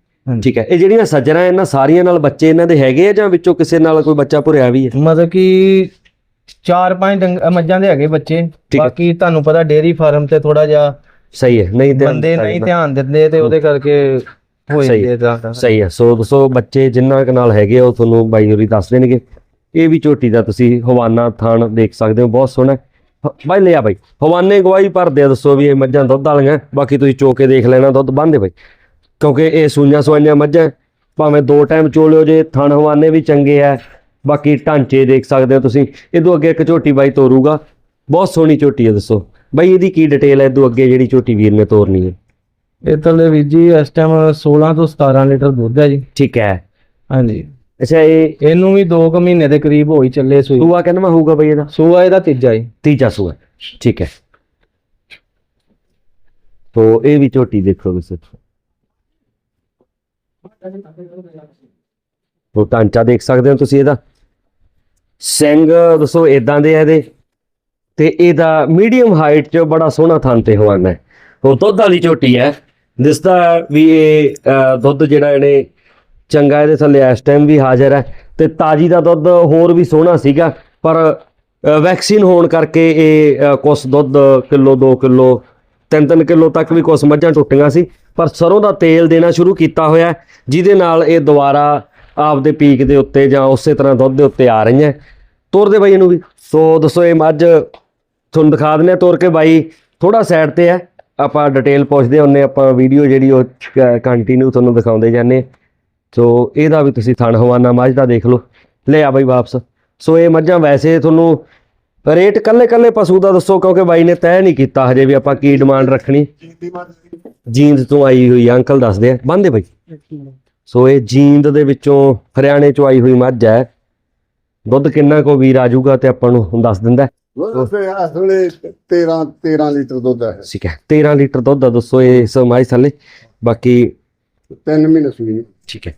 S1: ਠੀਕ ਹੈ ਇਹ ਜਿਹੜੀਆਂ ਸੱਜਰਾਂ ਇਹਨਾਂ ਸਾਰੀਆਂ ਨਾਲ ਬੱਚੇ ਇਹਨਾਂ ਦੇ ਹੈਗੇ ਆ ਜਾਂ ਵਿੱਚੋਂ ਕਿਸੇ ਨਾਲ ਕੋਈ ਬੱਚਾ ਭੁਰਿਆ ਵੀ ਹੈ?
S2: ਮਤਲਬ ਕਿ ਚਾਰ ਪੰਜ ਡੰਗ ਮੱਝਾਂ ਦੇ ਹੈਗੇ ਬੱਚੇ।
S1: ਹੈ।
S2: ਬਾਕੀ ਤੁਹਾਨੂੰ ਪਤਾ ਡੇਰੀ ਫਾਰਮ ਤੇ ਥੋੜਾ ਜਿਹਾ
S1: ਸਹੀ ਹੈ ਨਹੀਂ ਤੇ
S2: ਬੰਦੇ ਨਹੀਂ ਧਿਆਨ ਦਿੰਦੇ ਤੇ ਉਹਦੇ ਕਰਕੇ ਹੋ
S1: ਸਹੀ।
S2: ਜਾਂਦੇ ਤਾਂ
S1: ਸਹੀ ਹੈ। ਸੋ ਦੋਸਤੋ ਬੱਚੇ ਜਿੰਨਾ ਕੁ ਨਾਲ ਹੈਗੇ ਆ, ਉਹ ਤੁਹਾਨੂੰ ਬਾਈ ਹੋਰੀ ਦੱਸ ਦੇਣਗੇ। ਇਹ ਵੀ ਝੋਟੀ ਦਾ ਤੁਸੀਂ ਹਵਾਨਾ ਥਾਣ ਦੇਖ ਸਕਦੇ ਹੋ ਬਹੁਤ ਸੋਹਣਾ ਹੈ। ਹ- ਬਾਈ ਲਿਆ ਬਾਈ। ਹਵਾਨੇ ਗਵਾਹੀ ਭਰਦੇ ਆ ਦੱਸੋ ਵੀ ਇਹ ਮੱਝਾਂ ਦੁੱਧ ਵਾਲੀਆਂ ਬਾਕੀ ਤੁਸੀਂ ਚੋ ਕੇ ਦੇਖ ਲੈਣਾ ਦੁੱਧ ਬੰਦੇ ਬਾਈ। ਕਿਉਂਕਿ ਇਹ ਸੂਈਆਂ ਸਵਾਈਆਂ ਮੱਝਾਂ ਭਾਵੇਂ ਦੋ ਟਾਈਮ ਚੋਲਿਓ ਜੇ ਥਣ ਹਵਾਨੇ ਵੀ ਚੰਗੇ ਆ। ਬਾਕੀ ਢਾਂਚੇ ਦੇਖ ਸਕਦੇ ਹੋ ਤੁਸੀਂ। ਇਹਦੋਂ ਅੱਗੇ ਇੱਕ ਝੋਟੀ ਬਾਈ ਤੋਰੂਗਾ। ਬਹੁਤ ਸੋਹਣੀ ਝੋਟੀ ਹੈ ਦੱਸੋ। ਬਾਈ ਇਹਦੀ ਕੀ ਡਿਟੇਲ ਹੈ ਇਹਦੋਂ ਅੱਗੇ ਜਿਹੜੀ ਝੋਟੀ ਵੀਰ ਨੇ ਤੋਰਨੀ ਹੈ।
S2: ਇਹ ਥੱਲੇ ਵੀਰ ਜੀ ਇਸ ਟਾਈਮ 16 ਤੋਂ 17 ਲੀਟਰ ਦੁੱਧ ਹੈ ਜੀ।
S1: ਠੀਕ ਹੈ।
S2: ਹਾਂਜੀ।
S1: ਅੱਛਾ ਇਹ
S2: ਇਹਨੂੰ ਵੀ 2 ਕੁ ਮਹੀਨੇ ਦੇ ਕਰੀਬ ਹੋ ਹੀ ਚੱਲੇ ਸੂਈ
S1: ਸੂਆ ਕਿੰਨਵਾਂ ਹੋਊਗਾ ਬਾਈ ਇਹਦਾ।
S2: ਸੂਆ ਇਹਦਾ ਤੀਜਾ ਜੀ।
S1: ਤੀਜਾ ਸੂਆ। ਠੀਕ ਹੈ। ਤੋ ਇਹ ਵੀ ਝੋਟੀ ਦੇਖੋ ਤੁਸੀਂ। ਉਹ ਢਾਂਚਾ ਦੇਖ ਸਕਦੇ ਹੋ ਤੁਸੀਂ ਇਹਦਾ। ਸਿੰਘ ਦੱਸੋ ਇਦਾਂ ਦੇ ਆ ਇਹਦੇ। ਤੇ ਇਹਦਾ ਮੀਡੀਅਮ ਹਾਈਟ 'ਚ ਬੜਾ ਸੋਹਣਾ ਥਣ ਤੇ ਹਵਾਨਾ ਹੈ ਉਹ ਦੁੱਧ ਵਾਲੀ ਝੋਟੀ ਹੈ। ਦਿਸਦਾ ਵੀ ਇਹ ਦੁੱਧ ਜਿਹੜਾ ਇਹਨੇ ਚੰਗਾ ਇਹਦੇ ਥੱਲੇ ਇਸ ਟਾਈਮ ਵੀ ਹਾਜ਼ਰ ਹੈ। ਤੇ ਤਾਜੀ ਦਾ ਦੁੱਧ ਹੋਰ ਵੀ ਸੋਹਣਾ ਸੀਗਾ। ਪਰ ਵੈਕਸੀਨ ਹੋਣ ਕਰਕੇ ਇਹ ਅ, ਕੁਛ ਦੁੱਧ ਕਿਲੋ 2 ਕਿਲੋ 3-3 ਕਿਲੋ ਤੱਕ ਵੀ ਕੁਛ ਮੱਝਾਂ ਟੁੱਟੀਆਂ ਸੀ। ਪਰ ਸਰੋਂ ਦਾ ਤੇਲ ਦੇਣਾ ਸ਼ੁਰੂ ਕੀਤਾ ਹੋਇਆ ਜਿਹਦੇ ਨਾਲ ਇਹ ਦੁਬਾਰਾ ਆਪਦੇ ਪੀਕ ਦੇ ਉੱਤੇ ਜਾਂ ਉਸੇ ਤਰ੍ਹਾਂ ਦੁੱਧ ਦੇ ਉੱਤੇ ਆ ਰਹੀਆਂ। ਤੋਰ ਦੇ ਬਾਈ ਇਹਨੂੰ ਵੀ। ਸੋ ਦੱਸੋ ਇਹ ਮੱਝ ਤੁਹਾਨੂੰ ਦਿਖਾ ਦਿੰਦੇ ਆ ਤੋਰ ਕੇ। ਬਾਈ ਥੋੜਾ ਸਾਈਡ ਤੇ ਹੈ। ਆਪਾਂ ਡਿਟੇਲ ਪੁੱਛਦੇ ਹੁੰਨੇ ਆਪਾਂ ਵੀਡੀਓ ਜਿਹੜੀ ਉਹ ਕੰਟੀਨਿਊ ਤੁਹਾਨੂੰ ਦਿਖਾਉਂਦੇ ਜਾਂਦੇ। ਸੋ ਇਹਦਾ ਵੀ ਤੁਸੀਂ ਥਣ ਹਵਾਨਾ ਮੱਝ ਦਾ ਦੇਖ ਲਓ। ਲੈ ਆ ਬਾਈ ਵਾਪਸ। ਸੋ ਇਹ ਮੱਝਾਂ ਵੈਸੇ ਤੁਹਾਨੂੰ ਰੇਟ ਕੱਲੇ ਕੱਲੇ ਪਸ਼ੂ ਦਾ ਦੱਸੋ ਕਿਉਂਕਿ ਬਾਈ ਨੇ ਤੈਅ ਨਹੀਂ ਕੀਤਾ ਹਜੇ ਵੀ ਆਪਾਂ ਕੀ ਡਿਮਾਂਡ ਰੱਖਣੀ। ਜੀਂਦ ਤੋਂ ਆਈ ਹੋਈ ਅੰਕਲ ਦੱਸਦੇ ਆ। ਬੰਦੇ ਬਾਈ। ਸੋ ਇਹ ਜੀਂਦ ਦੇ ਵਿੱਚੋਂ ਹਰਿਆਣੇ ਚੋਂ ਆਈ ਹੋਈ ਮੱਝ ਹੈ। ਦੁੱਧ ਕਿੰਨਾ ਕੋ ਵੀਰ ਆ ਜਾਊਗਾ ਤੇ ਆਪਾਂ ਨੂੰ ਦੱਸ ਦਿੰਦਾ ਹੈ।
S3: ਉਸੇ ਇਸ ਵੇਲੇ 13 13 ਲੀਟਰ ਦੁੱਧ ਹੈ।
S1: ਠੀਕ ਹੈ 13 ਲੀਟਰ ਦੁੱਧ ਆ ਦੱਸੋ ਇਸ ਮੱਝ ਥੱਲੇ ਬਾਕੀ
S3: 3 ਮਹੀਨੇ ਸੂਈ
S1: ਠੀਕ ਹੈ।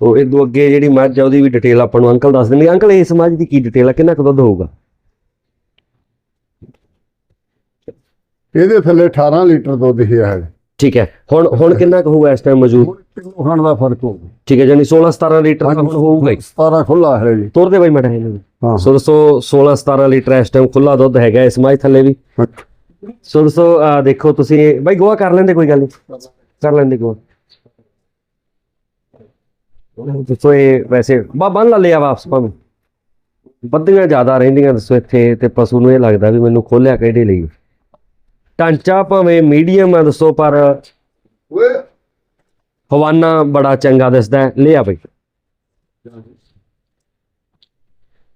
S1: ਉਹ ਇਹ ਦੋ ਅੱਗੇ ਜਿਹੜੀ ਮੱਝ ਆ ਉਹਦੀ ਵੀ ਡਿਟੇਲ ਆਪਾਂ ਨੂੰ ਅੰਕਲ ਦੱਸ ਦੇਣਗੇ ਅੰਕਲ ਇਸ ਮੱਝ ਦੀ ਕੀ ਡਿਟੇਲ ਆ? ਕਿੰਨਾ ਕੁ ਦੁੱਧ ਹੋਊਗਾ?
S3: ਇਹਦੇ ਥੱਲੇ 18 ਲੀਟਰ ਦੁੱਧ ਹੀ ਹੈ।
S1: ਠੀਕ ਹੈ। ਹੁਣ ਹੁਣ ਕਿੰਨਾ ਕੁ ਹੋਊਗਾ ਇਸ ਟਾਈਮ ਮੌਜੂਦ?
S3: ਹੁਣ ਕਿਲੋ ਖਾਣ ਦਾ ਫ਼ਰਕ ਹੋਊਗਾ।
S1: ਠੀਕ ਹੈ ਜਾਨੀ 16 17 ਲੀਟਰ ਹੁਣ ਹੋਊਗਾ ਹੀ।
S3: 17 ਖੁੱਲਾ ਹੈ ਜੀ
S1: ਤੋਰ ਦੇ ਬਾਈ ਮੜਾ ਇਹਨੂੰ ਸੋ ਦੋਸਤੋ 16 17 ਲੀਟਰ ਇਸ ਟਾਈਮ ਖੁੱਲਾ ਦੁੱਧ ਹੈਗਾ ਇਸ ਮੱਝ ਥੱਲੇ ਵੀ। ਸੋ ਆਹ ਦੇਖੋ ਤੁਸੀਂ ਬਾਈ ਗੋਆ ਕਰ ਲੈਂਦੇ ਕੋਈ ਗੱਲ ਨਹੀਂ। ਕਰ ਲੈਂਦੇ ਗੋਆ ਦੱਸੋ ਇਹ ਵੈਸੇ ਬਾ ਬੰਨ ਲਾ ਲਿਆ ਵਾਪਸ ਭਾਵੇਂ। ਬੱਦੀਆਂ ਜ਼ਿਆਦਾ ਰਹਿੰਦੀਆਂ ਦੱਸੋ ਇੱਥੇ ਤੇ ਪਸ਼ੂ ਨੂੰ ਇਹ ਲੱਗਦਾ ਵੀ ਮੈਨੂੰ ਖੋਲਿਆ ਕਿਹੜੇ ਲਈ। ਟਾਂਚਾ ਭਾਵੇਂ ਮੀਡੀਅਮ ਆ ਦੱਸੋ ਪਰ
S3: ਓਏ।
S1: ਹਵਾਨਾ ਬੜਾ ਚੰਗਾ ਦਿਸਦਾ ਹੈ। ਲਿਆ ਬਈ।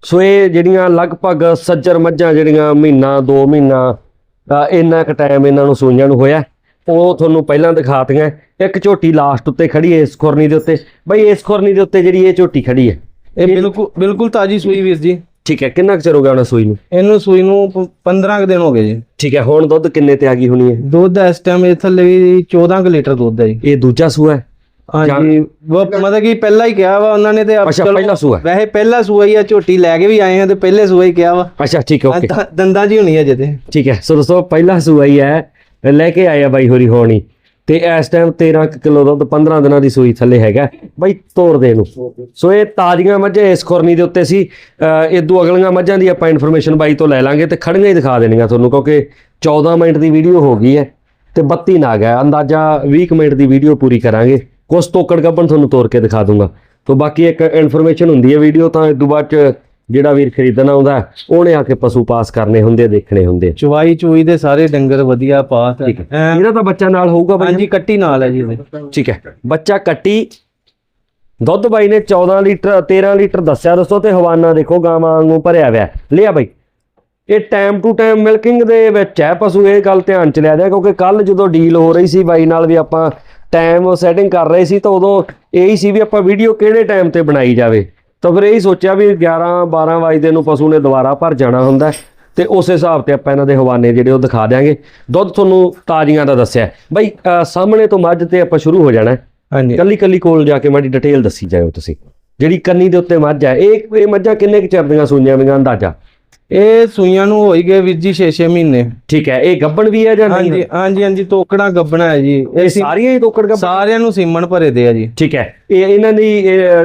S1: ਸੋ ਇਹ ਜਿਹੜੀਆਂ ਲਗਭਗ ਸੱਜਰ ਮੱਝਾਂ ਜਿਹੜੀਆਂ ਮਹੀਨਾ 2 ਮਹੀਨਾ ਇੰਨਾ ਕੁ ਟਾਈਮ ਇਹਨਾਂ ਨੂੰ ਸੂਈਆਂ ਨੂੰ ਹੋਇਆ। ਉਹ ਤੁਹਾਨੂੰ ਪਹਿਲਾਂ ਦਿਖਾਤੀਆਂ। ਇੱਕ ਝੋਟੀ ਲਾਸਟ ਉੱਤੇ ਖੜੀ ਹੈ ਇਸ ਖੁਰਨੀ ਦੇ ਉੱਤੇ। ਬਈ ਇਸ ਖੁਰਨੀ ਦੇ ਉੱਤੇ ਜਿਹੜੀ ਇਹ ਝੋਟੀ ਖੜੀ ਹੈ।
S2: ਇਹ ਬਿਲਕੁਲ ਬਿਲਕੁਲ ਤਾਜੀ ਸੂਈ ਵੀਰ ਜੀ।
S1: ਠੀਕ ਹੈ ਕਿੰਨਾ ਕੁ ਚਿਰ ਹੋ ਗਿਆ ਉਹਨਾਂ ਸੂਈ ਨੂੰ?
S2: ਇਹਨੂੰ ਸੂਈ ਨੂੰ 15 ਕੁ ਦਿਨ ਹੋ ਗਏ ਜੀ।
S1: ਠੀਕ ਹੈ ਹੁਣ ਦੁੱਧ ਕਿੰਨੇ ਤੇ ਆ ਗਈ ਹੋਣੀ ਹੈ?
S2: ਦੁੱਧ ਇਸ ਟਾਈਮ ਇਹ ਥੱਲੇ ਵੀ 14 ਕੁ ਲੀਟਰ ਦੁੱਧ ਹੈ ਜੀ।
S1: ਇਹ ਦੂਜਾ ਸੂਆ ਹੈ?
S2: ਹਾਂਜੀ ਉਹ ਮਤਲਬ ਕਿ ਪਹਿਲਾਂ ਹੀ ਕਿਹਾ ਵਾ ਉਹਨਾਂ ਨੇ ਤੇ
S1: ਅੱਛਾ
S2: ਚਲੋ
S1: ਪਹਿਲਾ ਸੂਆ ਹੈ।
S2: ਵੈਸੇ ਪਹਿਲਾ ਸੂਆ ਹੀ ਆ ਝੋਟੀ ਲੈ ਕੇ ਵੀ ਆਏ ਆ ਤੇ ਪਹਿਲੇ ਸੂਆ ਹੀ ਕਿਹਾ ਵਾ।
S1: ਅੱਛਾ ਠੀਕ ਹੈ ਓਕੇ।
S2: ਦੰਦਾਂ ਜੀ ਹੋਣੀ ਹੈ ਜਦੇ
S1: ਠੀਕ ਹੈ ਸੋ ਦੋਸਤੋ ਪਹਿਲਾ ਸੂਆ ਹੀ ਹੈ ਲੈ ਕੇ ਆਇਆ ਬਾਈ ਹੋਰੀ ਹੋਣੀ। ਤੇ ਇਸ ਟਾਈਮ 13 ਕੁ ਕਿਲੋ ਦੁੱਧ 15 ਦਿਨਾਂ ਦੀ ਸੂਈ ਥੱਲੇ ਹੈਗਾ। ਬਾਈ ਤੋਰ ਦੇ ਇਹਨੂੰ। ਸੋ ਇਹ ਤਾਜ਼ੀਆਂ ਮੱਝਾਂ, ਇਸ ਖੁਰਨੀ ਦੇ ਉੱਤੇ ਸੀ। ਅਹ ਇਦੋਂ ਅਗਲੀਆਂ ਮੱਝਾਂ ਦੀ ਆਪਾਂ ਇਨਫੋਰਮੇਸ਼ਨ ਬਾਈ ਤੋਂ ਲੈ ਲਾਂਗੇ ਤੇ ਖੜੀਆਂ ਹੀ ਦਿਖਾ ਦੇਣੀਆਂ ਤੁਹਾਨੂੰ, ਕਿਉਂਕਿ 14 ਮਿੰਟ ਦੀ ਵੀਡੀਓ ਹੋ ਗਈ ਹੈ ਤੇ 32 ਨਾਗ ਹੈ ਅੰਦਾਜ਼ਾ 20 ਕੁ ਮਿੰਟ ਦੀ ਵੀਡੀਓ ਪੂਰੀ ਕਰਾਂਗੇ। ਕੁਛ ਤੋਕੜ ਗੱਬਣ ਤੁਹਾਨੂੰ ਤੋਰ ਕੇ ਦਿਖਾ ਦੂੰਗਾ। ਤੋਂ ਬਾਕੀ ਇੱਕ ਇਨਫੋਰਮੇਸ਼ਨ ਹੁੰਦੀ ਹੈ ਵੀਡੀਓ ਤਾਂ ਇਦੋਂ ਬਾਅਦ ਚ ਜਿਹੜਾ ਵੀਰ ਖਰੀਦਣ ਆਉਂਦਾ ਹੈ, ਉਹਨੇ ਆ ਕੇ ਪਸ਼ੂ ਪਾਸ ਕਰਨੇ ਹੁੰਦੇ ਦੇਖਣੇ ਹੁੰਦੇ।
S2: ਚੁਵਾਈ ਚੂਈ ਦੇ ਸਾਰੇ ਡੰਗਰ ਵਧੀਆ ਪਾਸ
S1: ਠੀਕ ਹੈ। ਇਹਦਾ ਤਾਂ ਬੱਚਾ ਨਾਲ ਹੋਊਗਾ ਬਾਈ।
S2: ਹਾਂਜੀ ਕੱਟੀ ਨਾਲ ਹੈ ਜੀ ਇਹਦੇ।
S1: ਠੀਕ ਹੈ। ਬੱਚਾ ਕੱਟੀ। ਦੁੱਧ ਬਾਈ ਨੇ 14 ਲੀਟਰ 13 ਲੀਟਰ ਦੱਸਿਆ ਦੋਸਤੋ ਤੇ ਹਵਾਨਾ ਦੇਖੋ ਗਾਵਾਂ ਵਾਂਗੂ ਭਰਿਆ ਹੋਇਆ ਹੈ। ਲਿਆ ਬਾਈ। ਇਹ ਟਾਈਮ ਟੂ ਟਾਈਮ ਮਿਲਕਿੰਗ ਦੇ ਵਿੱਚ ਹੈ ਪਸ਼ੂ ਇਹ ਗੱਲ ਧਿਆਨ ਚ ਲਿਆ ਜਾ ਕਿਉਂਕਿ ਕੱਲ ਜਦੋਂ ਡੀਲ ਹੋ ਰਹੀ ਸੀ ਬਾਈ ਨਾਲ ਵੀ ਆਪਾਂ ਟਾਈਮ ਸੈਟਿੰਗ ਕਰ ਰਹੇ ਸੀ ਤਾਂ ਉਦੋਂ ਇਹੀ ਸੀ ਵੀ ਆਪਾਂ ਵੀਡੀਓ ਕਿਹੜੇ ਟਾਈਮ ਤੇ ਬਣਾਈ ਜਾਵੇ। ਤਾਂ ਫਿਰ ਇਹੀ ਸੋਚਿਆ ਵੀ 11 12 ਵਜੇ ਨੂੰ ਪਸ਼ੂ ਨੇ ਦੁਬਾਰਾ ਭਰ ਜਾਣਾ ਹੁੰਦਾ ਤੇ ਉਸ ਹਿਸਾਬ ਤੇ ਆਪਾਂ ਇਹਨਾਂ ਦੇ ਹਵਾਨੇ ਜਿਹੜੇ ਉਹ ਦਿਖਾ ਦਿਆਂਗੇ। ਦੁੱਧ ਤੁਹਾਨੂੰ ਤਾਜ਼ੀਆਂ ਦਾ ਦੱਸਿਆ ਬਈ ਸਾਹਮਣੇ ਤੋਂ ਮੱਝ ਤੇ ਆਪਾਂ ਸ਼ੁਰੂ ਹੋ ਜਾਣਾ।
S2: ਹਾਂਜੀ।
S1: ਕੱਲੀ ਕੱਲੀ ਕੋਲ ਜਾ ਕੇ ਮਾੜੀ ਡਿਟੇਲ ਦੱਸੀ ਜਾਇਓ ਤੁਸੀਂ। ਜਿਹੜੀ ਕੰਨੀ ਦੇ ਉੱਤੇ ਮੱਝ ਹੈ ਇਹ ਇਹ ਮੱਝਾਂ ਕਿੰਨੇ ਕੁ ਚਿਰ ਦੀਆਂ ਸੂਈਆਂ ਵੀਆਂ ਅੰਦਾਜ਼ਾ?
S2: ਇਹ ਸੂਈਆਂ ਨੂੰ ਹੋਈ ਗਏ ਵੀਰ ਜੀ 6-6 ਮਹੀਨੇ।
S1: ਠੀਕ ਹੈ ਇਹ ਗੱਬਣ ਵੀ ਹੈ ਜਾਂ ਨਹੀਂ?
S2: ਹਾਂਜੀ ਹਾਂਜੀ ਹਾਂਜੀ ਤੋਕੜਾ ਗੱਬਣਾ ਹੈ ਜੀ।
S1: ਇਹ ਸਾਰੀਆਂ ਹੀ ਤੋਕੜ ਗੱਬਣ?
S2: ਸਾਰਿਆਂ ਨੂੰ ਸੀਮਨ ਭਰੇ ਦੇ ਆ ਜੀ।
S1: ਠੀਕ ਹੈ ਇਹ ਇਹਨਾਂ ਦੀ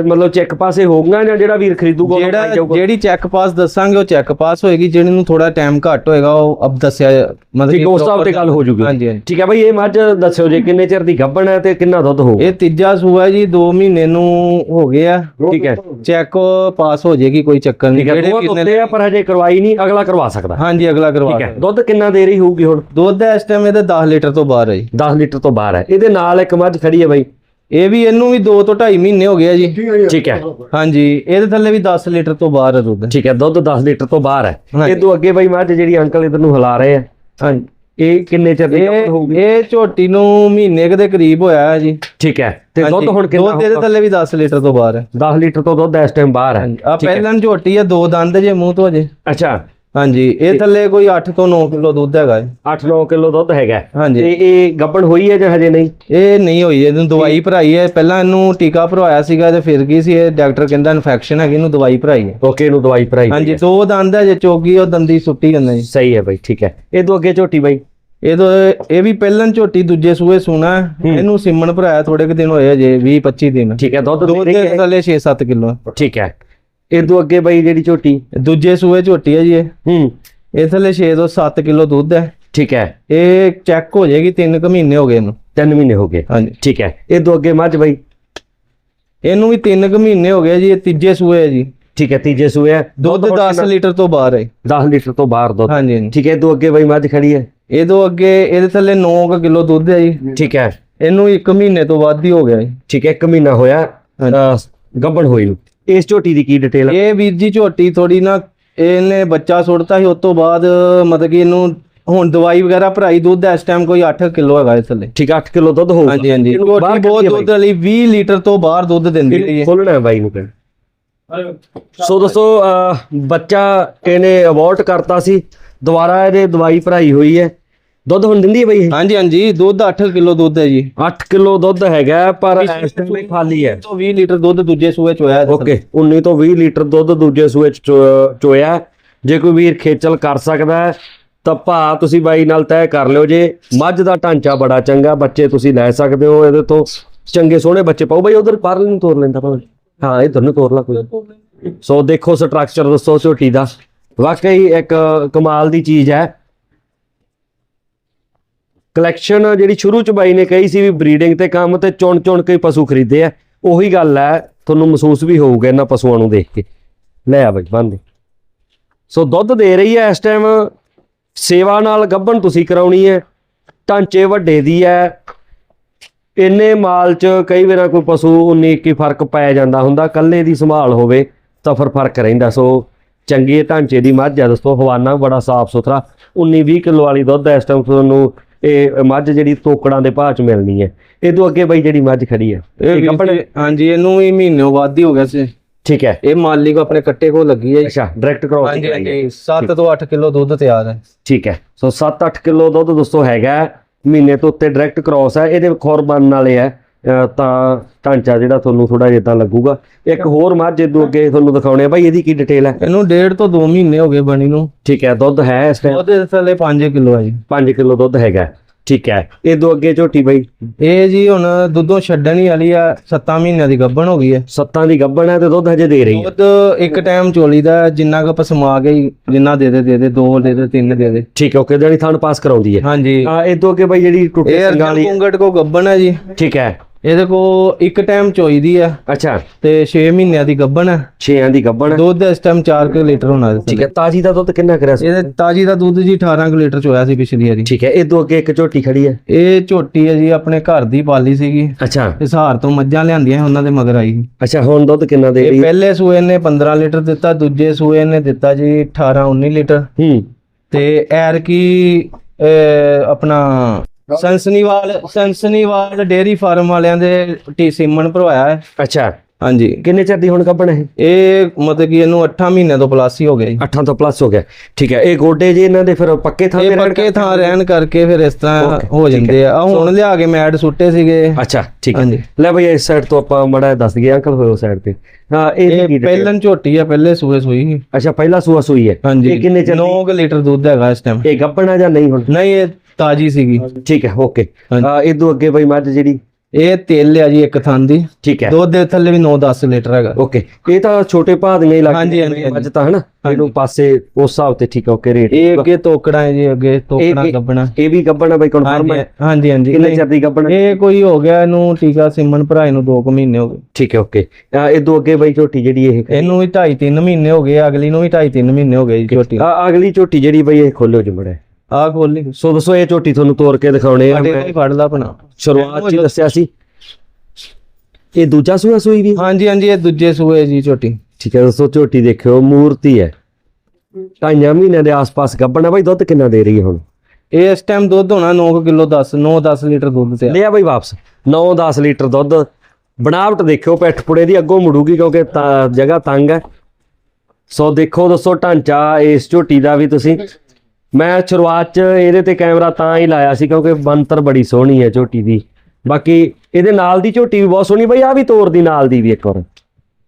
S1: ਮਤਲਬ ਚੈੱਕ ਪਾਸੇ ਹੋਊਗਾ ਜਾਂ ਜਿਹੜਾ ਵੀਰ ਖਰੀਦੂਗਾ
S2: ਜਿਹੜਾ? ਜਿਹੜੀ ਚੈੱਕ ਪਾਸ ਦੱਸਾਂਗੇ ਉਹ ਚੈੱਕ ਪਾਸ ਹੋਏਗੀ। ਜਿਹੜੀ ਨੂੰ ਥੋੜਾ ਟਾਈਮ ਘੱਟ ਹੋਏਗਾ ਉਹ ਅਬ ਦੱਸਿਆ ਮਤਲਬ
S1: ਠੀਕ ਉਸ ਹਿਸਾਬ ਤੇ ਗੱਲ ਹੋ ਜੂਗੀ।
S2: ਹਾਂਜੀ ਹਾਂਜੀ।
S1: ਠੀਕ ਹੈ ਬਈ ਇਹ ਮੱਝ ਦੱਸਿਓ ਜੇ ਕਿੰਨੇ ਚਿਰ ਦੀ ਗੱਬਣ ਹੈ ਤੇ ਕਿੰਨਾ ਦੁੱਧ ਹੋਊ
S2: ਇਹ ਤੀਜਾ ਸੂਆ ਜੀ 2 ਮਹੀਨੇ ਨੂੰ ਹੋ ਗਏ ਆ।
S1: ਠੀਕ ਹੈ।
S2: ਚੈੱਕ ਪਾਸ ਹੋ ਜਾਏਗੀ ਕੋਈ ਚੱਕਰ ਨਹੀਂ।
S1: ਠੀਕ ਹੈ ਦੋਵਾਂ
S2: ਵੀਰ ਨੇ-
S1: ਉੱਤੇ ਆ ਪਰ ਹਜੇ ਕਰਵਾਈ ਨਹੀਂ ਅਗਲਾ ਕਰਵਾ ਸਕਦਾ।
S2: ਹਾਂਜੀ ਅਗਲਾ ਕਰਵਾ
S1: ਠੀਕ ਹੈ। ਦੁੱਧ ਕਿੰਨਾ ਦੇ ਰਹੀ ਹੋਊਗੀ ਹੁਣ?
S2: ਦੁੱਧ ਇਸ ਟਾਈਮ ਇਹਦਾ 10 ਲੀਟਰ ਤੋਂ ਬਾਹਰ ਹੈ ਜੀ।
S1: 10 ਲੀਟਰ ਤੋਂ ਬਾਹਰ ਹੈ। ਇਹਦੇ ਨਾਲ ਇੱਕ ਮੱਝ ਖੜੀ ਹੈ ਬਈ।
S2: ਇਹ ਵੀ ਇਹਨੂੰ ਵੀ 2 ਤੋਂ 2.5 ਮਹੀਨੇ ਹੋ ਗਏ ਆ ਜੀ।
S1: ਠੀਕ ਹੈ
S2: ਹਾਂਜੀ ਇਹਦੇ ਥੱਲੇ ਵੀ 10 ਲੀਟਰ ਤੋਂ ਬਾਹਰ ਹੈ ਦੁੱਧ।
S1: ਠੀਕ ਹੈ ਦੁੱਧ 10 ਲੀਟਰ ਤੋਂ ਬਾਹਰ ਹੈ।
S2: ਹਾਂਜੀ।
S1: ਇਹ ਤੋਂ ਅੱਗੇ ਬਈ ਮੱਝ ਜਿਹੜੀ ਅੰਕਲ ਇਧਰ ਨੂੰ ਹਿਲਾ ਰਹੇ ਆ।
S2: ਹਾਂਜੀ।
S1: ਇਹ ਕਿੰਨੇ ਚਿਰ ਦੀ
S2: ਇਹ
S1: ਹੋਊਗੀ?
S2: ਇਹ ਝੋਟੀ ਨੂੰ ਮਹੀਨੇ ਕੁ ਦੇ ਕਰੀਬ ਹੋਇਆ ਹੈ ਜੀ।
S1: ਠੀਕ ਹੈ ਤੇ ਦੁੱਧ ਹੁਣ ਕਿੰਨਾ
S2: ਦੁੱਧ ਇਹਦੇ ਥੱਲੇ ਵੀ 10 ਲੀਟਰ ਤੋਂ ਬਾਹਰ ਹੈ।
S1: 10 ਲੀਟਰ ਤੋਂ ਦੁੱਧ ਇਸ ਟਾਈਮ ਬਾਹਰ ਹੈ।
S2: ਆ ਪਹਿਲਾਂ ਝੋਟੀ ਹੈ ਦੋ ਦੰਦ ਜੇ ਮੂੰਹ ਤੋਂ ਜੇ।
S1: ਅੱਛਾ
S2: ਹਾਂਜੀ ਇਹ ਥੱਲੇ ਕੋਈ 8 ਤੋਂ 9 ਕਿਲੋ ਦੁੱਧ ਹੈਗਾ ਹੈ
S1: 8-9 ਕਿਲੋ ਦੁੱਧ ਹੈਗਾ।
S2: ਹਾਂਜੀ।
S1: ਤੇ ਇਹ ਗੱਭਣ ਹੋਈ ਹੈ ਜਾਂ ਹਜੇ ਨਹੀਂ?
S2: ਇਹ ਨਹੀਂ ਹੋਈ ਇਹਨੂੰ ਦਵਾਈ ਭਰਾਈ ਹੈ। ਪਹਿਲਾਂ ਇਹਨੂੰ ਟੀਕਾ ਭਰਵਾਇਆ ਸੀਗਾ ਤੇ ਫਿਰ ਗਈ ਸੀ ਇਹ ਡਾਕਟਰ ਕਹਿੰਦਾ ਇਨਫੈਕਸ਼ਨ ਹੈਗੀ ਇਹਨੂੰ ਦਵਾਈ ਭਰਾਈ ਹੈ।
S1: ਓਕੇ ਇਹਨੂੰ ਦਵਾਈ ਭਰਾਈ
S2: ਹਾਂਜੀ ਦੋ ਦੰਦ ਹੈ ਜੇ ਚੋਗੀ ਉਹ ਦੰਦੀ ਸੁੱਟੀ ਜਾਂਦੇ ਜੀ
S1: ਸਹੀ ਹੈ ਬਈ ਠੀਕ ਹੈ। ਇਹ ਤੋਂ ਅੱਗੇ ਝੋਟੀ ਬਈ?
S2: ਇਹ ਤੋਂ ਇਹ ਵੀ ਪਹਿਲਾਂ ਝੋਟੀ ਦੂਜੇ ਸੂਏ ਸੁਣਾ। ਇਹਨੂੰ ਸਿਮਣ ਭਰਾਇਆ ਥੋੜੇ ਕੁ ਦਿਨ ਹੋਏ ਅਜੇ 20 25 ਦਿਨ।
S1: ਠੀਕ ਹੈ ਦੁੱਧ ਦੇ
S2: ਦੁੱਧ
S1: ਰਹੀ ਹੈ
S2: ਥੱਲੇ 6-7 ਕਿਲੋ।
S1: ਠੀਕ ਹੈ। ਇਹ ਤੋਂ ਅੱਗੇ ਬਈ ਜਿਹੜੀ ਝੋਟੀ।
S2: ਦੂਜੇ ਸੂਏ ਝੋਟੀ ਹੈ ਜੀ ਇਹ।
S1: ਹੂੰ।
S2: ਇਹ ਥੱਲੇ 6 ਤੋਂ 7 ਕਿਲੋ ਦੁੱਧ ਹੈ।
S1: ਠੀਕ ਹੈ।
S2: ਇਹ ਚੈੱਕ ਹੋ ਜਾਏਗੀ 3 ਕੁ ਮਹੀਨੇ ਹੋ ਗਏ ਇਹਨੂੰ।
S1: 3 ਮਹੀਨੇ ਹੋ ਗਏ।
S2: ਹਾਂਜੀ।
S1: ਠੀਕ ਹੈ। ਇਹ ਤੋਂ ਅੱਗੇ ਮੱਝ ਬਈ?
S2: ਇਹਨੂੰ ਵੀ 3 ਕੁ ਮਹੀਨੇ ਹੋ ਗਏ ਜੀ ਇਹ ਤੀਜੇ ਸੂਏ ਹੈ ਜੀ।
S1: ਠੀਕ ਹੈ ਤੀਜੇ ਸੂਏ ਹੈ।
S2: ਦੁੱਧ 10 ਲੀਟਰ ਤੋਂ ਬਾਹਰ ਹੈ।
S1: 10 ਲੀਟਰ ਤੋਂ ਬਾਹਰ ਦੁੱਧ।
S2: ਹਾਂਜੀ
S1: ਠੀਕ ਹੈ ਇਹ ਤੋਂ ਅੱਗੇ ਬਈ ਮੱਝ ਖੜੀ ਹੈ?
S2: ਇਹ ਤੋਂ ਅੱਗੇ ਇਹਦੇ ਥੱਲੇ 9 ਕੁ ਕਿਲੋ ਦੁੱਧ ਹੈ ਜੀ।
S1: ਠੀਕ ਹੈ।
S2: ਇਹਨੂੰ 1 ਮਹੀਨੇ ਤੋਂ ਵੱਧ ਹੀ ਹੋ ਗਿਆ ਜੀ।
S1: ਠੀਕ ਹੈ 1 ਮਹੀਨਾ ਹੋਇਆ। ਗੱਭਣ ਹੋਈ। ਨੂੰ ਇਸ ਝੋਟੀ ਦੀ ਕੀ ਡਿਟੇਲ
S2: ਇਹ ਵੀਰ ਜੀ ਝੋਟੀ ਥੋੜੀ ਨਾ ਇਹਨੇ ਬੱਚਾ ਸੁੱਟਤਾ ਸੀ ਉਸ ਤੋਂ ਬਾਅਦ ਮਤਲਬ ਕਿ ਇਹਨੂੰ ਹੁਣ ਦਵਾਈ ਵਗੈਰਾ ਭਰਾਈ ਦੁੱਧ ਇਸ ਟਾਈਮ ਕੋਈ 8 ਕਿਲੋ ਹੈਗਾ ਇਸ ਥੱਲੇ
S1: ਠੀਕ ਹੈ 8 ਕਿਲੋ ਦੁੱਧ ਹੋਊਗਾ।
S2: ਹਾਂਜੀ ਹਾਂਜੀ। ਝੋਟੀ
S1: ਬਾਹਰ
S2: ਬਹੁਤ ਦੁੱਧ ਵਾਲੀ 20 ਲੀਟਰ ਤੋਂ ਬਾਹਰ ਦੁੱਧ ਦਿੰਦੀ ਰਹੀ ਹੈ।
S1: ਖੋਲਣਾ ਹੈ ਬਾਈ ਨੂੰ ਕਹਿ ਸੋ ਦੋਸਤੋ ਬੱਚਾ ਇਹਨੇ ਅਬੋਰਟ ਕਰਤਾ ਸੀ ਦੁਬਾਰਾ ਇਹਦੇ ਦਵਾਈ ਭਰਾਈ ਹੋਈ ਹੈ। ਦੁੱਧ ਹੁਣ ਦਿੰਦੀ ਹੈ ਬਈ ਇਹ?
S2: ਹਾਂਜੀ ਹਾਂਜੀ ਦੁੱਧ 8 ਕਿਲੋ ਦੁੱਧ ਹੈ ਜੀ।
S1: 8 ਕਿਲੋ ਦੁੱਧ ਹੈਗਾ ਪਰ ਇਸ ਟਾਈਮ ਇਹ ਖਾਲੀ ਹੈ।
S2: ਤੋਂ 20 ਲੀਟਰ ਦੁੱਧ ਦੂਜੇ ਸੂਏ ਚ ਹੋਇਆ
S1: ਓਕੇ 19 ਤੋਂ 20 ਲੀਟਰ ਦੁੱਧ ਦੂਜੇ ਸੂਏ ਚ ਚੋਇਆ ਜੇ ਕੋਈ ਵੀਰ ਖੇਚਲ ਕਰ ਸਕਦਾ ਹੈ ਤਾਂ ਭਾ ਤੁਸੀਂ ਬਾਈ ਨਾਲ ਤੈਅ ਕਰ ਲਿਓ ਜੇ। ਮੱਝ ਦਾ ਢਾਂਚਾ ਬੜਾ ਚੰਗਾ ਬੱਚੇ ਤੁਸੀਂ ਲੈ ਸਕਦੇ ਹੋ ਇਹਦੇ ਤੋਂ ਚੰਗੇ ਸੋਹਣੇ ਬੱਚੇ ਪਾਓ। ਬਾਈ ਉਧਰ ਪਰ ਨੂੰ ਤੋਰ ਲੈਂਦਾ ਭਾਵੇਂ। ਹਾਂ ਇਧਰ ਨੂੰ ਤੋਰ ਲਾ ਕੋਈ। ਸੋ ਦੇਖੋ ਸਟਰਕਚਰ ਦੱਸੋ ਝੋਟੀ ਦਾ। ਵਾਕਈ ਇੱਕ ਕਮਾਲ ਦੀ ਚੀਜ਼ ਹੈ। ਕਲੈਕਸ਼ਨ ਜਿਹੜੀ ਸ਼ੁਰੂ ਚ ਬਾਈ ਨੇ ਕਹੀ ਸੀ ਵੀ ਬਰੀਡਿੰਗ ਤੇ ਕੰਮ ਤੇ ਚੁਣ ਚੁਣ ਕੇ ਪਸ਼ੂ ਖਰੀਦੇ ਆ, ਉਹੀ ਗੱਲ ਹੈ, ਤੁਹਾਨੂੰ ਮਹਿਸੂਸ ਵੀ ਹੋਊਗਾ ਇਹਨਾਂ ਪਸ਼ੂਆਂ ਨੂੰ ਦੇਖ ਕੇ। ਲੈ ਆ ਬਾਈ ਬੰਦੇ ਸੋ ਦੁੱਧ ਦੇ ਰਹੀ ਹੈ ਇਸ ਟਾਈਮ ਸੇਵਾ ਨਾਲ ਗੱਭਣ ਤੁਸੀਂ ਕਰਾਉਣੀ ਹੈ, ਢਾਂਚੇ ਵੱਡੇ ਦੀ ਹੈ। ਇੰਨੇ ਮਾਲ ਚ ਕਈ ਵਾਰ ਕੋਈ ਪਸ਼ੂ 19 21 ਫ਼ਰਕ ਪੈ ਜਾਂਦਾ ਹੁੰਦਾ ਕੱਲੇ ਦੀ ਸੰਭਾਲ ਹੋਵੇ ਤਾਂ ਫਿਰ ਫ਼ਰਕ ਰਹਿੰਦਾ। ਸੋ ਚੰਗੇ ਢਾਂਚੇ ਦੀ ਮੱਝ ਹੈ ਦੋਸਤੋ, ਹਵਾਨਾ ਬੜਾ ਸਾਫ਼ ਸੁਥਰਾ 19 20 ਕਿਲੋ ਵਾਲੀ ਦੁੱਧ ਇਸ ਟਾਈਮ ਤੁਹਾਨੂੰ ਇਹ ਮੱਝ ਜਿਹੜੀ ਤੋਕੜਾਂ ਦੇ ਭਾਅ ਚ ਮਿਲਣੀ ਹੈ। ਇਹ ਤੋਂ ਅੱਗੇ ਬਈ ਜਿਹੜੀ ਮੱਝ ਖੜੀ ਹੈ
S2: ਇਹ ਜੀ, ਹਾਂਜੀ ਇਹਨੂੰ ਵੀ ਮਹੀਨੋਂ ਵੱਧ ਹੀ ਹੋ ਗਿਆ ਸੀ।
S1: ਠੀਕ ਹੈ।
S2: ਇਹ ਮਾਲੀ ਕੋ ਆਪਣੇ ਕੱਟੇ ਕੋ ਲੱਗੀ ਹੈ
S1: ਅੱਛਾ ਡਾਇਰੈਕਟ ਕ੍ਰੋਸ
S2: ਹਾਂਜੀ ਹਾਂਜੀ 7 ਤੋਂ 8 ਕਿਲੋ ਦੁੱਧ ਤਿਆਰ ਹੈ।
S1: ਠੀਕ ਹੈ। ਸੋ 7-8 ਕਿਲੋ ਦੁੱਧ ਦੋਸਤੋ ਹੈਗਾ। ਮਹੀਨੇ ਤੋਂ ਉੱਤੇ ਡਾਇਰੈਕਟ ਕ੍ਰਾਸ ਹੈ। ਇਹਦੇ ਖੋਰ ਬਣਨ ਵਾਲੇ ਹੈ। ਤਾਂ ਢਾਂਚਾ ਜਿਹੜਾ ਤੁਹਾਨੂੰ ਥੋੜਾ ਜਿਹਾ ਇਦਾਂ ਲੱਗੂਗਾ। ਇੱਕ ਹੋਰ ਮੱਝ ਇਦੋਂ ਅੱਗੇ ਤੁਹਾਨੂੰ ਦਿਖਾਉਣੇ ਆ ਭਾਈ ਇਹਦੀ ਕੀ ਡਿਟੇਲ ਹੈ?
S2: ਇਹਨੂੰ ਡੇਢ ਤੋਂ 2 ਮਹੀਨੇ ਹੋ ਗਏ ਬਣੀ ਨੂੰ।
S1: ਠੀਕ ਹੈ ਦੁੱਧ ਹੈ ਇਸ ਟਾਈਮ
S2: ਉਹਦੇ ਥੱਲੇ 5 ਕਿਲੋ ਹੈ ਜੀ।
S1: 5 ਕਿਲੋ ਦੁੱਧ ਹੈਗਾ। ਠੀਕ ਹੈ ਇਦੋਂ ਅੱਗੇ ਝੋਟੀ ਬਾਈ?
S2: ਇਹ ਜੀ ਹੁਣ ਦੁੱਧੋਂ ਛੱਡਣ ਹੀ ਵਾਲੀ ਆ 7 ਮਹੀਨਿਆਂ ਦੀ ਗੱਭਣ ਹੋ ਗਈ ਹੈ।
S1: ਸੱਤਾਂ ਦੀ ਗੱਭਣ ਹੈ ਤੇ ਦੁੱਧ ਹਜੇ ਦੇ ਰਹੀ ਹੈ?
S2: ਦੁੱਧ ਇੱਕ ਟਾਈਮ ਚੋਲੀਦਾ ਜਿੰਨਾ ਕੁ ਪਸਮਾ ਗਈ ਜਿੰਨਾ ਦੇ ਦੇ ਦੇ ਦੇ ਦੋ ਦੇ ਦੇ ਤਿੰਨ ਦੇ ਦੇ।
S1: ਠੀਕ ਹੈ ਓਕੇ ਜਿਹੜੀ ਥਣ ਪਾਸ ਕਰਾਉਂਦੀ ਹੈ।
S2: ਹਾਂਜੀ।
S1: ਆ ਇਦੋਂ ਅੱਗੇ ਬਾਈ ਜਿਹੜੀ ਟੁੱਟੇ
S2: ਇਹ ਅਰਜਨ
S1: ਵਾਲੀ
S2: ਕੁੰਗਟ ਕੋ ਗੱਭਣ ਹੈ ਜੀ।
S1: ਠੀਕ ਹੈ।
S2: ਇਹਦੇ ਕੋ ਇੱਕ ਟਾਈਮ ਚੋਈਦੀ ਆ।
S1: ਅੱਛਾ।
S2: ਤੇ 6 ਮਹੀਨਿਆਂ ਦੀ ਗੱਭਣ ਹੈ
S1: 6ਾਂ ਦੀ ਗੱਭਣ
S2: ਦੁੱਧ ਇਸ ਟਾਈਮ 4 ਕਿ ਲੀਟਰ ਹੋਣਾ ਇਹਦੇ
S1: ਠੀਕ ਹੈ ਤਾਜੀ ਦਾ ਦੁੱਧ ਕਿੰਨਾ ਕਰਿਆ ਸੀ?
S2: ਇਹਦੇ ਤਾਜੀ ਦਾ ਦੁੱਧ ਜੀ 18 ਕਿ ਲੀਟਰ ਚੋਇਆ ਸੀ ਪਿਛਲੀ ਵਾਰੀ।
S1: ਠੀਕ ਹੈ ਇਦੋਂ ਅੱਗੇ ਇੱਕ ਝੋਟੀ ਖੜੀ ਹੈ?
S2: ਇਹ ਝੋਟੀ ਹੈ ਜੀ ਆਪਣੇ ਘਰ ਦੀ ਪਾਲੀ ਸੀਗੀ।
S1: ਅੱਛਾ।
S2: ਹਿਸਾਰ ਤੋਂ ਮੱਝਾਂ ਲਿਆਂਦੀਆਂ ਉਹਨਾਂ ਦੇ ਮਗਰ ਆਈ।
S1: ਅੱਛਾ ਹੁਣ ਦੁੱਧ ਕਿੰਨਾ ਦੇ ਰਹੀ
S2: ਇਹ ਪਹਿਲੇ ਸੂਏ ਨੇ 15 ਲੀਟਰ ਦਿੱਤਾ ਦੂਜੇ ਸੂਏ ਨੇ ਦਿੱਤਾ ਜੀ 18 19 ਲੀਟਰ।
S1: ਹੂੰ।
S2: ਤੇ ਐਰ ਕੀ ਆਪਣਾ ਸੰਸਨੀਵਾਲ ਸੰਸਨੀਵਾਲ ਡੇਰੀ ਫਾਰਮ ਵਾਲਿਆਂ ਦੇ ਟੀ ਸਿਮਨ ਭਰਵਾਇਆ ਹੈ।
S1: ਅੱਛਾ।
S2: ਹਾਂਜੀ।
S1: ਕਿੰਨੇ ਚਿਰ ਦੀ ਹੁਣ ਗੱਬਣ ਇਹ?
S2: ਇਹ ਮਤਲਬ ਕਿ ਇਹਨੂੰ 8 ਮਹੀਨਿਆਂ ਤੋਂ ਪਲੱਸ ਹੀ ਹੋ ਗਿਆ ਜੀ।
S1: 8 ਤੋਂ ਪਲੱਸ ਹੋ ਗਿਆ। ਠੀਕ ਹੈ। ਇਹ ਗੋਡੇ ਜੇ ਇਹਨਾਂ ਦੇ ਫਿਰ ਪੱਕੇ ਥਾਂ ਤੇ ਰਹਿਣ
S2: ਪੱਕੇ ਥਾਂ ਰਹਿਣ ਕਰਕੇ ਫਿਰ ਇਸ ਤਰ੍ਹਾਂ ਹੋ ਜਾਂਦੇ ਆ। ਹੁਣ ਲਿਆ ਕੇ ਮੈਟ ਸੁੱਟੇ ਸੀਗੇ।
S1: ਅੱਛਾ ਠੀਕ ਹੈ। ਲੈ ਬਈ ਇਸ ਸਾਈਡ ਤੋਂ ਆਪਾਂ ਮੜਾ ਦੱਸ ਦਈਏ। ਅੰਕਲ ਹੋਏ ਉਸ ਸਾਈਡ ਤੇ। ਹਾਂ ਇਹ?
S2: ਪਹਿਲਨ ਝੋਟੀ ਆ ਪਹਿਲੇ ਸੂਏ ਸੂਈ।
S1: ਅੱਛਾ ਪਹਿਲਾ ਸੂਆ ਸੂਈ ਹੈ। ਇਹ ਕਿੰਨੇ ਚਿਰ
S2: 9 ਲੀਟਰ ਦੁੱਧ ਹੈਗਾ ਇਸ ਟਾਈਮ
S1: ਇਹ ਗੱਬਣ ਆ ਜਾਂ ਨਹੀਂ ਹੁਣ?
S2: ਨਹੀਂ ਇਹ ਤਾਜੀ ਸੀਗੀ।
S1: ਠੀਕ ਹੈ ਓਕੇ। ਆ ਇਦੋਂ ਅੱਗੇ ਬਈ ਮੱਝ ਜਿਹੜੀ?
S2: ਇਹ ਤੇਲ ਆ ਜੀ ਇੱਕ ਥਾਂ ਦੀ।
S1: ਠੀਕ ਹੈ।
S2: ਦੁੱਧ ਦੇ ਥੱਲੇ ਵੀ 9-10 ਲੀਟਰ ਹੈਗਾ।
S1: ਓਕੇ। ਇਹ ਤਾਂ ਛੋਟੇ ਭਾਅ ਦੀਆਂ ਹੀ
S2: ਹਾਂਜੀ, ਹਾਂਜੀ,
S1: ਲੱਗਦੀਆਂ ਮੱਝ ਤਾਂ ਹਨਾ? ਇਹਨੂੰ ਪਾਸੇ ਉਸ ਹਿਸਾਬ ਤੇ ਠੀਕ ਹੈ ਓਕੇ ਰੇਟ।
S2: ਇਹ ਅੱਗੇ ਤੋਕੜਾ ਹੈ ਜੀ ਅੱਗੇ ਤੋਕੜਾ
S1: ਇਹ-
S2: ਗੱਬਣਾ।
S1: ਇਹ ਵੀ ਗੱਬਣ ਬਈ ਕਨਫਰਮ ਹੈ?
S2: ਹਾਂਜੀ ਹਾਂਜੀ
S1: ਕਿੰਨੇ ਚਿਰ ਦੀ ਗੱਬਣ?
S2: ਇਹ ਕੋਈ ਹੋ ਗਿਆ ਇਹਨੂੰ ਟੀਕਾ ਸਿਮਨ ਭਰਾਏ ਨੂੰ 2 ਕੁ ਮਹੀਨੇ ਹੋ ਗਏ।
S1: ਠੀਕ ਹੈ ਓਕੇ। ਇਦੋਂ ਅੱਗੇ ਬਈ ਝੋਟੀ ਜਿਹੜੀ ਇਹ
S2: ਇਹਨੂੰ ਵੀ 2.5 3 ਮਹੀਨੇ ਹੋ ਗਏ ਅਗਲੀ ਨੂੰ ਵੀ 2.5 3 ਮਹੀਨੇ ਹੋ ਗਏ ਜੀ ਝੋਟੀ।
S1: ਅਗਲੀ ਝੋਟੀ ਜਿਹੜੀ ਬਈ ਇਹ ਖੋਲਿਓ ਜਮੜਾ
S2: ਆ ਖੋਲੀ
S1: ਸੋ ਦੱਸੋ ਇਹ ਝੋਟੀ ਤੁਹਾਨੂੰ ਤੋੜ ਕੇ ਦਿਖਾਉਣੇ ਆ। ਮੈਂ
S2: ਫੜ ਲਾ ਆਪਣਾ।
S1: ਸ਼ੁਰੂਆਤ ਚ ਹੀ ਦੱਸਿਆ ਸੀ। ਇਹ ਦੂਜਾ ਸੂਆ ਸੂਈ ਵੀ
S2: ਹਾਂਜੀ ਹਾਂਜੀ ਇਹ ਦੂਜੇ ਸੂਏ ਜੀ ਝੋਟੀ।
S1: ਠੀਕ ਹੈ ਦੋਸਤੋ ਝੋਟੀ ਦੇਖਿਓ ਮੂਰਤੀ ਹੈ। ਢਾਈਆਂ ਮਹੀਨਿਆਂ ਦੇ ਆਸ-ਪਾਸ ਗੱਬਣਾ ਬਾਈ ਦੁੱਧ ਕਿੰਨਾ ਦੇ ਰਹੀ ਹੈ ਹੁਣ?
S2: ਇਹ ਇਸ ਟਾਈਮ ਦੁੱਧ ਹੋਣਾ 9 ਕਿਲੋ 10 9 10 ਲੀਟਰ ਦੁੱਧ ਤੇ।
S1: ਲਿਆ ਬਾਈ ਵਾਪਸ। 9-10 ਲੀਟਰ ਦੁੱਧ। ਬਣਾਵਟ ਦੇਖਿਓ ਪਿੱਠ ਪੁੜੇ ਦੀ ਅੱਗੋਂ ਮੁੜੂਗੀ ਕਿਉਂਕਿ ਜਗ੍ਹਾ ਤੰਗ ਹੈ। ਸੋ ਦੇਖੋ ਦੋਸਤੋ ਢਾਂਚਾ ਇਸ ਝੋਟੀ ਦਾ ਵੀ ਤੁਸੀਂ। ਮੈਂ ਸ਼ੁਰੂਆਤ 'ਚ ਇਹਦੇ ਤੇ ਕੈਮਰਾ ਤਾਂ ਹੀ ਲਾਇਆ ਸੀ ਕਿਉਂਕਿ ਬੰਤਰ ਬੜੀ ਸੋਹਣੀ ਹੈ ਝੋਟੀ ਦੀ। ਬਾਕੀ ਇਹਦੇ ਨਾਲ ਦੀ ਝੋਟੀ ਵੀ ਬਹੁਤ ਸੋਹਣੀ ਬਈ ਆ ਵੀ ਤੋਰ ਦੀ ਨਾਲ ਦੀ ਵੀ ਇੱਕ ਵਾਰ।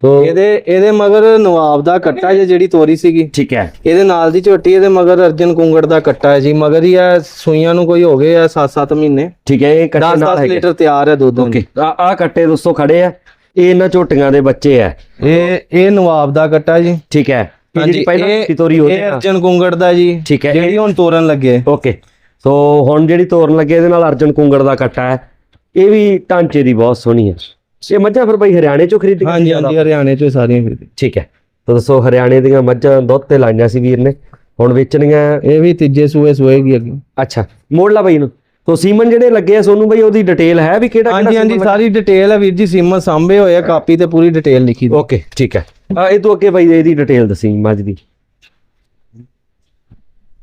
S1: ਤੋ
S2: ਇਹਦੇ ਇਹਦੇ ਮਗਰ ਨਵਾਬ ਦਾ ਕੱਟਾ ਜੇ ਜਿਹੜੀ ਤੋਰੀ ਸੀਗੀ।
S1: ਠੀਕ ਹੈ।
S2: ਇਹਦੇ ਨਾਲ ਦੀ ਝੋਟੀ ਇਹਦੇ ਮਗਰ ਅਰਜਨ ਕੁੰਗੜ ਦਾ ਕੱਟਾ ਹੈ ਜੀ। ਮਗਰ ਹੀ ਆ ਸੂਈਆਂ ਨੂੰ ਕੋਈ ਹੋ ਗਏ ਆ 7-7 ਮਹੀਨੇ।
S1: ਠੀਕ ਹੈ ਇਹ ਕੱਟੇ
S2: 10
S1: ਨਾਲ
S2: 10
S1: ਹੈਗੇ।
S2: ਲੀਟਰ ਤਿਆਰ ਹੈ ਦੁੱਧ
S1: ਓਕੇ ਆ ਆ ਕੱਟੇ ਦੋਸਤੋ ਖੜੇ ਆ। ਇਹ ਇਹਨਾਂ ਝੋਟੀਆਂ ਦੇ ਬੱਚੇ ਆ।
S2: ਇਹ ਇਹ ਨਵਾਬ ਦਾ ਕੱਟਾ ਜੀ।
S1: ਠੀਕ ਹੈ। ਜਿਹੜੀ ਪਹਿਲਾਂ
S2: ਇਹ-
S1: ਦੀ ਤੋਰੀ ਹੋ ਰਹੀ
S2: ਅਰਜਨ ਕੁੰਗੜ ਦਾ ਜੀ
S1: ਠੀਕ ਹੈ
S2: ਜਿਹੜੀ ਹੁਣ ਤੋਰਨ ਲੱਗੇ।
S1: ਓਕੇ ਸੋ ਹੁਣ ਜਿਹੜੀ ਤੋਰਨ ਲੱਗੇ ਇਹਦੇ ਨਾਲ ਅਰਜਨ ਕੁੰਗੜ ਦਾ ਕੱਟਾ ਹੈ। ਇਹ ਵੀ ਢਾਂਚੇ ਦੀ ਬਹੁਤ ਸੋਹਣੀ ਹੈ। ਇਹ ਮੱਝਾਂ ਫਿਰ ਬਈ ਹਰਿਆਣੇ ਚੋਂ ਖਰੀਦੀਆਂ
S2: ਹਾਂਜੀ ਹਾਂਜੀ ਹਰਿਆਣੇ ਚੋਂ ਸਾਰੀਆਂ ਫਿਰ
S1: ਠੀਕ ਹੈ ਤਾਂ ਦੱਸੋ ਹਰਿਆਣੇ ਦੀਆਂ ਮੱਝਾਂ ਦੁੱਧ ਤੇ ਲਾਈਆਂ ਸੀ ਵੀਰ ਨੇ ਹੁਣ ਵੇਚਣੀਆਂ?
S2: ਇਹ ਵੀ ਤੀਜੇ ਸੂਏ ਸੂਏਗੀ ਅੱਗੇ।
S1: ਅੱਛਾ ਮੋੜ ਲਾ ਬਈ ਨੂੰ ਤੋ ਸੀਮਨ ਜਿਹੜੇ ਲੱਗੇ ਆ ਸੋਨੂੰ ਬਈ ਉਹਦੀ ਡਿਟੇਲ ਹੈ ਵੀ ਕਿਹੜਾ
S2: ਹਾਂਜੀ ਹਾਂਜੀ ਸਾਰੀ ਡਿਟੇਲ ਹੈ ਵੀਰ ਜੀ ਸੀਮਾ ਸਾਂਭੇ ਹੋਏ ਆ ਕਾਪੀ ਤੇ ਪੂਰੀ ਡਿਟੇਲ ਲਿਖੀ ਦੀ।
S1: ਓਕੇ ਠੀਕ ਹੈ। ਆ ਇਹ ਤੋਂ ਅੱਗੇ ਬਈ ਇਹਦੀ ਡਿਟੇਲ ਦੱਸੀ ਮੱਝ ਦੀ।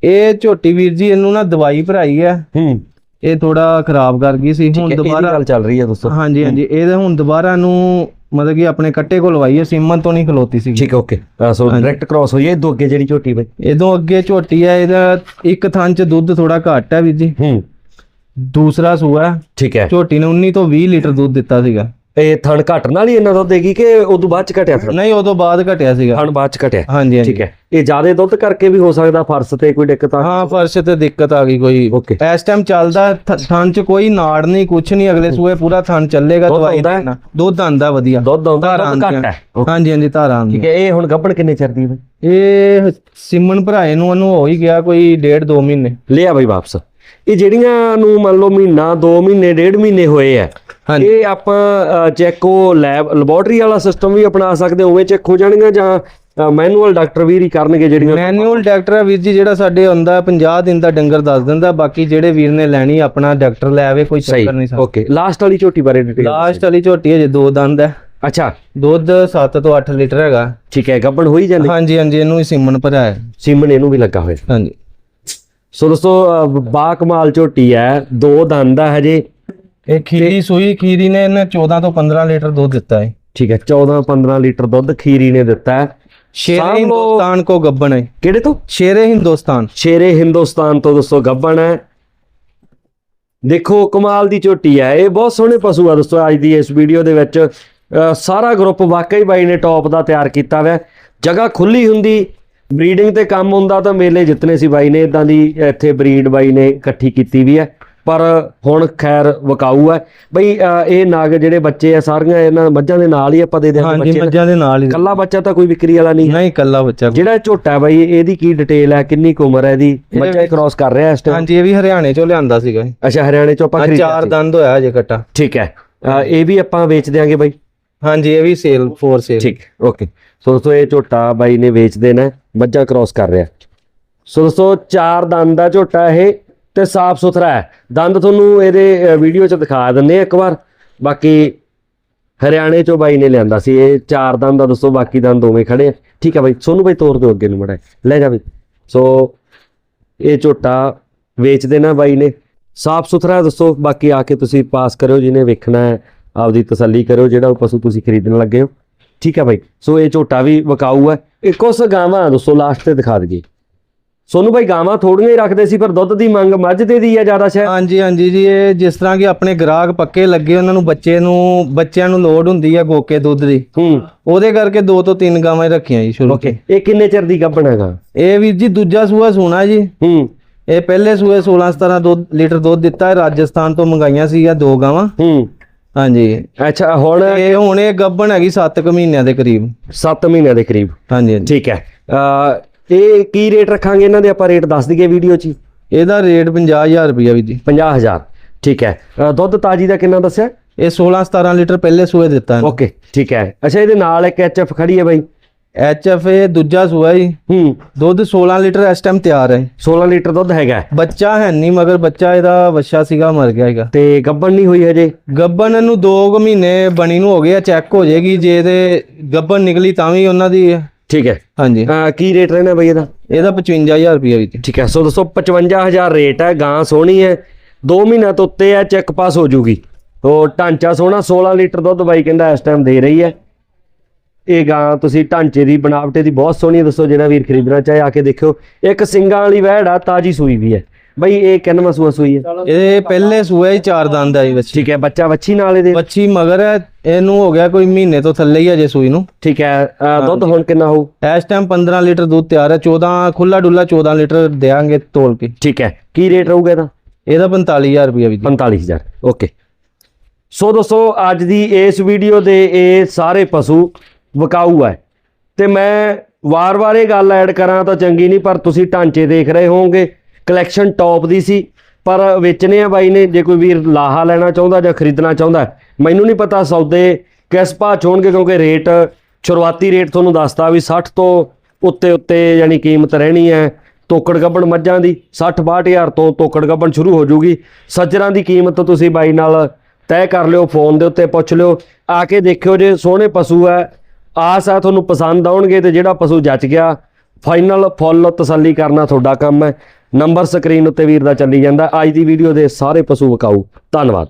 S2: ਇਹ ਝੋਟੀ ਵੀਰ ਜੀ ਇਹਨੂੰ ਨਾ ਦਵਾਈ ਭਰਾਈ ਹੈ
S1: ਹੂੰ।
S2: ਇਹ ਥੋੜਾ ਖਰਾਬ ਕਰ ਗਈ ਸੀ ਹੁਣ ਦੁਬਾਰਾ
S1: ਗੱਲ ਚੱਲ ਰਹੀ ਹੈ ਦੋਸਤੋ।
S2: ਹਾਂਜੀ ਹਾਂਜੀ ਇਹਦੇ ਹੁਣ ਦੁਬਾਰਾ ਨੂੰ ਮਤਲਬ ਕਿ ਆਪਣੇ ਕੱਟੇ ਕੋਲ ਲਵਾਈ ਹੈ ਸੀਮਨ ਤੋਂ ਨਹੀਂ ਖਲੋਤੀ ਸੀ
S1: ਠੀਕ ਹੈ ਓਕੇ ਸੋ ਡਾਇਰੈਕਟ ਕ੍ਰਾਸ ਹੋਈ ਹੈ ਇਹ ਤੋਂ ਅੱਗੇ ਜਿਹੜੀ ਝੋਟੀ ਬਈ?
S2: ਇਦੋਂ ਅੱਗੇ ਝੋਟੀ ਹੈ ਇਹਦਾ ਇੱਕ ਥਾਂ 'ਚ ਦੁੱਧ ਥੋੜਾ ਘੱਟ ਹੈ ਵੀਰ ਜੀ।
S1: ਹੂੰ।
S2: ਦੂਸਰਾ ਸੂਆ।
S1: ਠੀਕ ਹੈ।
S2: ਝੋਟੀ ਨੇ 19 ਤੋਂ 20 ਲੀਟਰ ਦੁੱਧ ਦਿੱਤਾ ਸੀਗਾ।
S1: ਇਹ ਥਣ ਘਟਣ ਨਾਲ ਹੀ ਇਹਨਾਂ ਦੁੱਧ ਦੇਗੀ ਕਿ ਉਦੋਂ ਬਾਅਦ ਚ ਘਟਿਆ ਥਣ
S2: ਨਹੀਂ ਉਦੋਂ ਬਾਅਦ ਘਟਿਆ ਸੀਗਾ।
S1: ਥਣ ਬਾਅਦ ਚ ਘਟਿਆ।
S2: ਹਾਂਜੀ ਹਾਂਜੀ।
S1: ਠੀਕ ਹੈ। ਇਹ ਜ਼ਿਆਦਾ ਦੁੱਧ ਕਰਕੇ ਵੀ ਹੋ ਸਕਦਾ ਫਰਸ ਤੇ ਕੋਈ ਦਿੱਕਤ ਆ?
S2: ਹਾਂ ਫਰਸ਼ ਤੇ ਦਿੱਕਤ ਆ ਗਈ ਕੋਈ।
S1: ਓਕੇ।
S2: ਇਸ ਟਾਈਮ ਚੱਲਦਾ ਥਣ 'ਚ ਕੋਈ ਨਾੜ ਨਹੀਂ ਕੁਛ ਨਹੀਂ। ਅਗਲੇ ਸੂਏ ਪੂਰਾ ਥਣ ਚੱਲੇਗਾ ਦਵਾਈ? ਦੇਣਾ। ਦੁੱਧ ਆਂਦਾ ਵਧੀਆ।
S1: ਦੁੱਧ ਆਉਂਦਾ ਦੁੱਧ ਘੱਟ। ਹੈ।
S2: ਹਾਂਜੀ ਹਾਂਜੀ ਧਾਰਾਂ ਆਉਂਦੀਆਂ।
S1: ਠੀਕ ਹੈ ਇਹ ਹੁਣ ਗੱਭਣ ਕਿੰਨੇ ਚਿਰ ਦੀ
S2: ਇਹ ਸਿਮਨ ਭਰਾਏ ਨੂੰ ਉਹਨੂੰ ਹੋ ਹੀ ਗਿਆ ਕੋਈ ਡੇਢ ਦੋ ਮਹੀਨੇ।
S1: ਲਿਆ ਬਈ ਵਾਪਸ। ਇਹ ਜਿਹੜੀਆਂ ਨੂੰ ਮੰਨ ਲਓ ਮਹੀਨਾ 2 ਮਹੀਨੇ ਡੇਢ ਮਹੀਨੇ ਹੋਏ ਆ ਇਹ ਆਪਾਂ ਚੈੱਕ ਲੈਬ ਲੈਬੋਰਟਰੀ ਵਾਲਾ ਸਿਸਟਮ ਵੀ ਅਪਣਾ ਸਕਦੇ ਉਵੇਂ ਚੈੱਕ ਹੋ ਜਾਣਗੇ ਜਾਂ ਮੈਨੂਅਲ ਡਾਕਟਰ ਵੀ ਹੀ ਕਰਨਗੇ ਜਿਹੜੀਆਂ
S2: ਮੈਨੂਅਲ ਡਾਕਟਰ ਵੀਰ ਜੀ ਜਿਹੜਾ ਸਾਡੇ ਹੁੰਦਾ 50 ਦਿਨ ਦਾ ਡੰਗਰ ਦੱਸ ਦਿੰਦਾ ਬਾਕੀ ਜਿਹੜੇ ਵੀਰ ਨੇ ਲੈਣੀ ਆਪਣਾ ਡਾਕਟਰ ਲੈ ਆਵੇ ਕੋਈ ਚੱਕਰ ਨਹੀਂ ਸਾ
S1: ਓਕੇ ਲਾਸਟ ਵਾਲੀ ਝੋਟੀ ਬਾਰੇ ਡਿਟੇਲ
S2: ਲਾਸਟ ਵਾਲੀ ਝੋਟੀ ਹੈ ਜੇ ਦੋ ਦੰਦ ਹੈ।
S1: ਅੱਛਾ।
S2: ਦੁੱਧ 7 ਤੋਂ 8 ਲੀਟਰ ਹੈਗਾ।
S1: ਠੀਕ ਹੈ ਗੱਭਣ ਹੋਈ ਜਾਂਦੀ?
S2: ਹਾਂਜੀ ਹਾਂਜੀ ਇਹਨੂੰ ਹੀ ਸਿਮਨ ਭਰਾਇਆ ਹੈ।
S1: ਸੀਮਨ ਇਹਨੂੰ ਵੀ ਲੱਗਾ ਹੋਇਆ।
S2: ਹਾਂਜੀ।
S1: ਸੋ ਦੋਸਤੋ ਬਾ ਕਮਾਲ ਝੋਟੀ ਹੈ ਦੋ ਦੰਦ ਆ ਹਜੇ।
S2: ਇਹ ਖੀਰੀ ਸੂਈ ਖੀਰੀ ਨੇ ਇਹਨੇ 14 ਤੋਂ 15 ਲੀਟਰ ਦੁੱਧ ਦਿੱਤਾ ਹੈ।
S1: ਠੀਕ ਹੈ 14 15 ਲੀਟਰ ਦੁੱਧ ਖੀਰੀ ਨੇ ਦਿੱਤਾ ਹੈ।
S2: ਸ਼ੇਰੇ। ਹਿੰਦੁਸਤਾਨ ਕੋ ਗੱਬਣ ਹੈ।
S1: ਕਿਹੜੇ ਤੋਂ?
S2: ਸ਼ੇਰੇ ਹਿੰਦੁਸਤਾਨ।
S1: ਸ਼ੇਰੇ ਹਿੰਦੁਸਤਾਨ ਤੋਂ ਦੋਸਤੋ ਗੱਬਣ ਹੈ। ਦੇਖੋ ਕਮਾਲ ਦੀ ਝੋਟੀ ਹੈ। ਇਹ ਬਹੁਤ ਸੋਹਣੇ ਪਸ਼ੂ ਆ ਦੋਸਤੋ ਅੱਜ ਦੀ ਇਸ ਵੀਡੀਓ ਦੇ ਵਿੱਚ ਸਾਰਾ ਗਰੁੱਪ ਵਾਕਈ ਬਾਈ ਨੇ ਟੌਪ ਦਾ ਤਿਆਰ ਕੀਤਾ ਹੋਇਆ ਜਗ੍ਹਾ ਖੁੱਲੀ ਹੁੰਦੀ ਬਰੀਡਿੰਗ ਤੇ ਕੰਮ ਹੁੰਦਾ ਤਾਂ ਮੇਲੇ ਜਿੱਤਨੇ ਸੀ ਬਾਈ ਨੇ। ਇਦਾਂ ਦੀ ਇੱਥੇ ਬਰੀਡ ਬਾਈ ਨੇ ਇਕੱਠੀ ਕੀਤੀ ਵੀ ਹੈ। ਪਰ ਹੁਣ ਖੈਰ ਵਕਾਊ ਹੈ। ਬਈ ਇਹ ਨਾਗ ਜਿਹੜੇ ਬੱਚੇ ਆ ਸਾਰੀਆਂ ਇਹਨਾਂ ਮੱਝਾਂ ਦੇ ਨਾਲ ਹੀ ਆਪਾਂ ਦੇ ਦਿਆਂਗੇ
S2: ਹਾਂਜੀ
S1: ਬੱਚੇ।
S2: ਮੱਝਾਂ ਦੇ ਨਾਲ ਹੀ।
S1: ਕੱਲਾ ਬੱਚਾ ਤਾਂ ਕੋਈ ਵਿਕਰੀ ਵਾਲਾ ਨਹੀਂ।
S2: ਨਹੀਂ ਕੱਲਾ ਬੱਚਾ
S1: ਜਿਹੜਾ ਝੋਟਾ ਬਾਈ ਇਹਦੀ ਕੀ ਡਿਟੇਲ ਹੈ ਕਿੰਨੀ ਕੁ ਉਮਰ ਹੈ ਇਹਦੀ? ਬੱਚਾ ਕ੍ਰਾਸ ਕਰ ਰਿਹਾ ਇਸ ਟਾਈਮ
S2: ਹਾਂਜੀ ਇਹ ਵੀ ਹਰਿਆਣੇ ਚੋਂ ਲਿਆਂਦਾ ਸੀਗਾ।
S1: ਅੱਛਾ ਹਰਿਆਣੇ ਚੋਂ ਆਪਾਂ ਖਰੀਦਿਆ
S2: ਚਾਰ। ਦੰਦ ਹੋਇਆ ਜੇ ਕੱਟਾ।
S1: ਠੀਕ ਹੈ। ਇਹ ਵੀ ਆਪਾਂ ਵੇਚ ਦਿਆਂਗੇ ਬਾਈ।
S2: ਹਾਂਜੀ ਇਹ ਵੀ ਸੇਲ ਫੋਰ ਸੇਲ
S1: ਠੀਕ ਓਕੇ ਸੋ ਦੋਸਤੋ ਇਹ ਝੋਟਾ ਬਾਈ ਨੇ ਵੇਚ ਦੇਣਾ ਮੱਝਾਂ ਕ੍ਰਾਸ ਕਰ ਰਿਹਾ। ਸੋ ਦੋਸਤੋ ਚਾਰ ਦੰਦ ਦਾ ਝੋਟਾ ਇਹ। ਤੇ ਸਾਫ਼ ਸੁਥਰਾ ਹੈ। ਦੰਦ ਤੁਹਾਨੂੰ ਇਹਦੇ ਵੀਡੀਓ 'ਚ ਦਿਖਾ ਦਿੰਨੇ ਆ ਇੱਕ ਵਾਰ। ਬਾਕੀ ਹਰਿਆਣੇ ਚੋਂ ਬਾਈ ਨੇ ਲਿਆਂਦਾ ਸੀ ਇਹ। ਚਾਰ ਦੰਦ ਦਾ ਦੱਸੋ ਬਾਕੀ ਦੰਦ ਦੋਵੇਂ ਖੜੇ ਆ। ਠੀਕ ਹੈ ਬਾਈ, ਸੋਨੂੰ ਬਾਈ ਤੋਰ ਦਿਓ ਅੱਗੇ ਨੂੰ ਮੜਾ ਲੈ ਜਾ ਬਈ। ਸੋ ਇਹ ਝੋਟਾ ਵੇਚ ਦੇਣਾ ਬਾਈ ਨੇ। ਸਾਫ਼ ਸੁਥਰਾ ਦੱਸੋ ਬਾਕੀ ਆ ਕੇ ਤੁਸੀਂ ਪਾਸ ਕਰਿਓ, ਜਿਹਨੇ ਵੇਖਣਾ ਹੈ, ਆਪਦੀ ਤਸੱਲੀ ਕਰਿਓ, ਜਿਹੜਾ ਉਹ ਪਸ਼ੂ ਤੁਸੀਂ ਖਰੀਦਣ ਲੱਗੇ ਹੋ। ਠੀਕ ਹੈ ਬਾਈ। ਸੋ ਇਹ ਝੋਟਾ ਵੀ ਵਿਕਾਊ ਹੈ। ਇਹ ਉਸ ਗਾਵਾਂ ਦੱਸੋ ਲਾਸਟ ਤੇ ਦਿਖਾ ਦਈਏ। ਸੋਨੂੰ ਬਾਈ ਗਾਵਾਂ ਥੋੜੀਆਂ ਹੀ ਰੱਖਦੇ ਸੀ ਪਰ ਦੁੱਧ ਦੀ ਮੰਗ ਮੱਝ ਦੇ ਦੀ ਹੈ ਜ਼ਿਆਦਾ ਸ਼ਾਇਦ?
S2: ਹਾਂਜੀ ਹਾਂਜੀ ਜੀ ਇਹ ਜਿਸ ਤਰ੍ਹਾਂ ਕਿ ਆਪਣੇ ਗ੍ਰਾਹਕ ਪੱਕੇ ਲੱਗੇ ਉਹਨਾਂ ਨੂੰ ਬੱਚੇ ਨੂੰ ਬੱਚਿਆਂ ਨੂੰ ਲੋੜ ਹੁੰਦੀ ਹੈ ਗੋਕੇ ਦੁੱਧ ਦੀ।
S1: ਹੂੰ।
S2: ਉਹਦੇ ਕਰਕੇ ਦੋ ਤੋਂ ਤਿੰਨ ਗਾਵਾਂ ਹੀ ਰੱਖੀਆਂ ਜੀ ਸ਼ੁਰੂ
S1: ਓਕੇ। ਇਹ ਕਿੰਨੇ ਚਿਰ ਦੀ ਗੱਭਣ ਹੈਗਾ
S2: ਇਹ ਵੀਰ ਜੀ ਦੂਜਾ ਸੂਆ ਸੋਣਾ ਜੀ।
S1: ਹੂੰ।
S2: ਇਹ ਪਹਿਲੇ ਸੂਏ 16 17 ਦੁੱਧ ਲੀਟਰ ਦੁੱਧ ਦਿੱਤਾ ਹੈ ਰਾਜਸਥਾਨ ਤੋਂ ਮੰਗਾਈਆਂ ਸੀਗਾ ਦੋ ਗਾਵਾਂ।
S1: ਹੂੰ।
S2: ਹਾਂਜੀ।
S1: ਅੱਛਾ ਹੁਣ
S2: ਇਹ ਹੁਣ ਇਹ ਗੱਭਣ ਹੈਗੀ 7 ਕੁ ਮਹੀਨਿਆਂ ਦੇ ਕਰੀਬ।
S1: 7 ਮਹੀਨਿਆਂ ਦੇ ਕਰੀਬ।
S2: ਹਾਂਜੀ ਹਾਂਜੀ।
S1: ਠੀਕ ਹੈ। ਇਹ ਕੀ ਰੇਟ ਰੱਖਾਂਗੇ ਇਹਨਾਂ ਦੇ? ਆਪਾਂ ਰੇਟ ਦੱਸ ਦਈਏ ਵੀਡੀਓ 'ਚ।
S2: ਇਹਦਾ ਰੇਟ 50000 ਰੁਪਇਆ ਵੀਰ ਜੀ।
S1: 50000 ਠੀਕ ਹੈ। ਅ, ਦੁੱਧ ਤਾਜੀ ਦਾ ਕਿੰਨਾ ਦੱਸਿਆ?
S2: ਇਹ 16 17 ਲੀਟਰ ਪਹਿਲੇ ਸੂਏ ਦਿੱਤਾ ਹੈ
S1: ਓਕੇ ਠੀਕ ਹੈ। ਅੱਛਾ ਇਹਦੇ ਨਾਲ ਇੱਕ ਐਚਐਫ ਖੜੀ ਹੈ ਬਾਈ।
S2: ਐਚਐਫ ਇਹ ਦੂਜਾ ਸੂਆ ਜੀ।
S1: ਹੂੰ।
S2: ਦੁੱਧ 16 ਲੀਟਰ ਇਸ ਟਾਈਮ ਤਿਆਰ ਹੈ।
S1: 16 ਲੀਟਰ ਦੁੱਧ ਹੈਗਾ ਹੈ।
S2: ਬੱਚਾ ਹੈ ਨਹੀਂ ਮਗਰ ਬੱਚਾ ਇਹਦਾ ਵੱਛਾ ਸੀਗਾ ਮਰ ਗਿਆ ਹੈਗਾ
S1: ਤੇ ਗੱਬਣ ਨਹੀਂ ਹੋਈ ਹਜੇ?
S2: ਗੱਬਨ ਨੂੰ 2 ਮਹੀਨੇ ਬਣੀ ਨੂੰ ਹੋ ਗਏ ਆ ਚੈੱਕ ਹੋ ਜਾਏਗੀ। ਜੇ ਇਹਦੇ ਗੱਬਨ ਨਿਕਲੀ ਤਾਂ ਵੀ ਉਹਨਾਂ ਦੀ
S1: ਠੀਕ ਹੈ।
S2: ਹਾਂਜੀ।
S1: ਅ, ਕੀ ਰੇਟ ਰਹਿਣਾ ਬਾਈ ਇਹਦਾ?
S2: ਇਹਦਾ 55000 ਰੁਪਇਆ ਵਿੱਚ
S1: ਠੀਕ ਹੈ ਸੋ ਦੋਸਤੋ 55000 ਰੇਟ ਹੈ ਗਾਂ ਸੋਹਣੀ ਹੈ 2 ਮਹੀਨਿਆਂ ਤੋਂ ਉੱਤੇ ਹੈ ਚੈੱਕ ਪਾਸ ਹੋ ਜੂਗੀ। ਉਹ ਢਾਂਚਾ ਸੋਹਣਾ 16 ਲੀਟਰ ਦੁੱਧ ਬਾਈ ਕਹਿੰਦਾ ਇਸ ਟਾਈਮ ਦੇ ਰਹੀ ਹੈ। ਇਹ ਗਾਂ ਤੁਸੀਂ ਢਾਂਚੇ ਦੀ ਬਣਾਵਟੇ ਦੀ ਬਹੁਤ ਸੋਹਣੀ ਹੈ ਦੱਸੋ ਜਿਹੜਾ ਵੀਰ ਖਰੀਦਣਾ ਚਾਹੇ ਆ ਕੇ ਦੇਖਿਓ। ਇੱਕ ਸਿੰਗਾਂ ਵਾਲੀ ਵਹਿੜ ਆ ਤਾਜੀ ਸੂਈ ਵੀ ਹੈ। ਬਈ ਇਹ ਕਿੰਨਵਾਂ ਸੂਆ ਸੂਈ ਹੈ?
S2: ਇਹ ਪਹਿਲੇ ਸੂਏ ਹੀ ਚਾਰ ਦੰਦ ਆਈ ਬੱਚੀ।
S1: ਠੀਕ ਹੈ ਬੱਚਾ ਵੱਛੀ ਨਾਲ ਇਹਦੇ?
S2: ਬੱਚੀ ਮਗਰ ਹੈ ਇਹਨੂੰ ਹੋ ਗਿਆ ਕੋਈ ਮਹੀਨੇ ਤੋਂ ਥੱਲੇ ਹੀ ਅਜੇ ਸੂਈ ਨੂੰ।
S1: ਠੀਕ ਹੈ ਦੁੱਧ ਹੁਣ ਕਿੰਨਾ ਹੋਊ?
S2: ਇਸ ਟਾਈਮ 15 ਲੀਟਰ ਦੁੱਧ ਤਿਆਰ ਹੈ 14 ਖੁੱਲਾ ਡੁੱਲਾ 14 ਲੀਟਰ ਦੇਾਂਗੇ ਤੋਲ ਕੇ।
S1: ਠੀਕ ਹੈ ਕੀ ਰੇਟ ਰਹੂਗਾ ਇਹਦਾ?
S2: ਇਹਦਾ 45000 ਰੁਪਇਆ ਵੀ
S1: 45000 ਓਕੇ। ਸੋ ਦੋਸਤੋ ਅੱਜ ਦੀ ਇਸ ਵੀਡੀਓ ਦੇ ਇਹ ਸਾਰੇ ਪਸ਼ੂ ਵਿਕਾਊ ਹੈ। ਤੇ ਮੈਂ ਵਾਰ-ਵਾਰ ਇਹ ਗੱਲ ਐਡ ਕਰਾਂ ਤਾਂ ਚੰਗੀ ਨਹੀਂ ਪਰ ਤੁਸੀਂ ਢਾਂਚੇ ਦੇਖ ਰਹੇ ਹੋਵੋਗੇ। ਕਲੈਕਸ਼ਨ ਟੌਪ ਦੀ ਸੀ, ਪਰ ਵੇਚਣੇ ਆ ਬਾਈ ਨੇ, ਜੇ ਕੋਈ ਵੀਰ ਲਾਹਾ ਲੈਣਾ ਚਾਹੁੰਦਾ ਜਾਂ ਖਰੀਦਣਾ ਚਾਹੁੰਦਾ, ਮੈਨੂੰ ਨਹੀਂ ਪਤਾ ਸੌਦੇ ਕਿਸ ਭਾਅ 'ਚ ਹੋਣਗੇ, ਕਿਉਂਕਿ ਰੇਟ, ਸ਼ੁਰੂਆਤੀ ਰੇਟ ਤੁਹਾਨੂੰ ਦੱਸਤਾ ਵੀ 60 ਤੋਂ ਉੱਤੇ ਉੱਤੇ ਯਾਨੀ ਕੀਮਤ ਰਹਿਣੀ ਹੈ ਤੋਕੜ ਗੱਬਣ ਮੱਝਾਂ ਦੀ 60 62000 ਤੋਂ ਤੋਕੜ ਗੱਬਣ ਸ਼ੁਰੂ ਹੋ ਜੂਗੀ ਸੱਜਰਾਂ ਦੀ ਕੀਮਤ ਤੁਸੀਂ ਬਾਈ ਨਾਲ ਤੈਅ ਕਰ ਲਿਓ, ਫੋਨ ਦੇ ਉੱਤੇ ਪੁੱਛ ਲਿਓ, ਆ ਕੇ ਦੇਖਿਓ ਜੇ ਸੋਹਣੇ ਪਸ਼ੂ ਹੈ, ਆਸ ਆ ਤੁਹਾਨੂੰ ਪਸੰਦ ਆਉਣਗੇ ਤੇ ਜਿਹੜਾ ਪਸ਼ੂ ਜੱਚ ਗਿਆ ਫਾਈਨਲ ਫੁੱਲ ਤਸੱਲੀ ਕਰਨਾ ਤੁਹਾਡਾ ਕੰਮ ਹੈ। ਨੰਬਰ ਸਕਰੀਨ ਉੱਤੇ ਵੀਰ ਦਾ ਚੱਲੀ ਜਾਂਦਾ। ਅੱਜ ਦੀ ਵੀਡੀਓ ਦੇ ਸਾਰੇ ਪਸ਼ੂ ਵਿਕਾਊ। ਧੰਨਵਾਦ।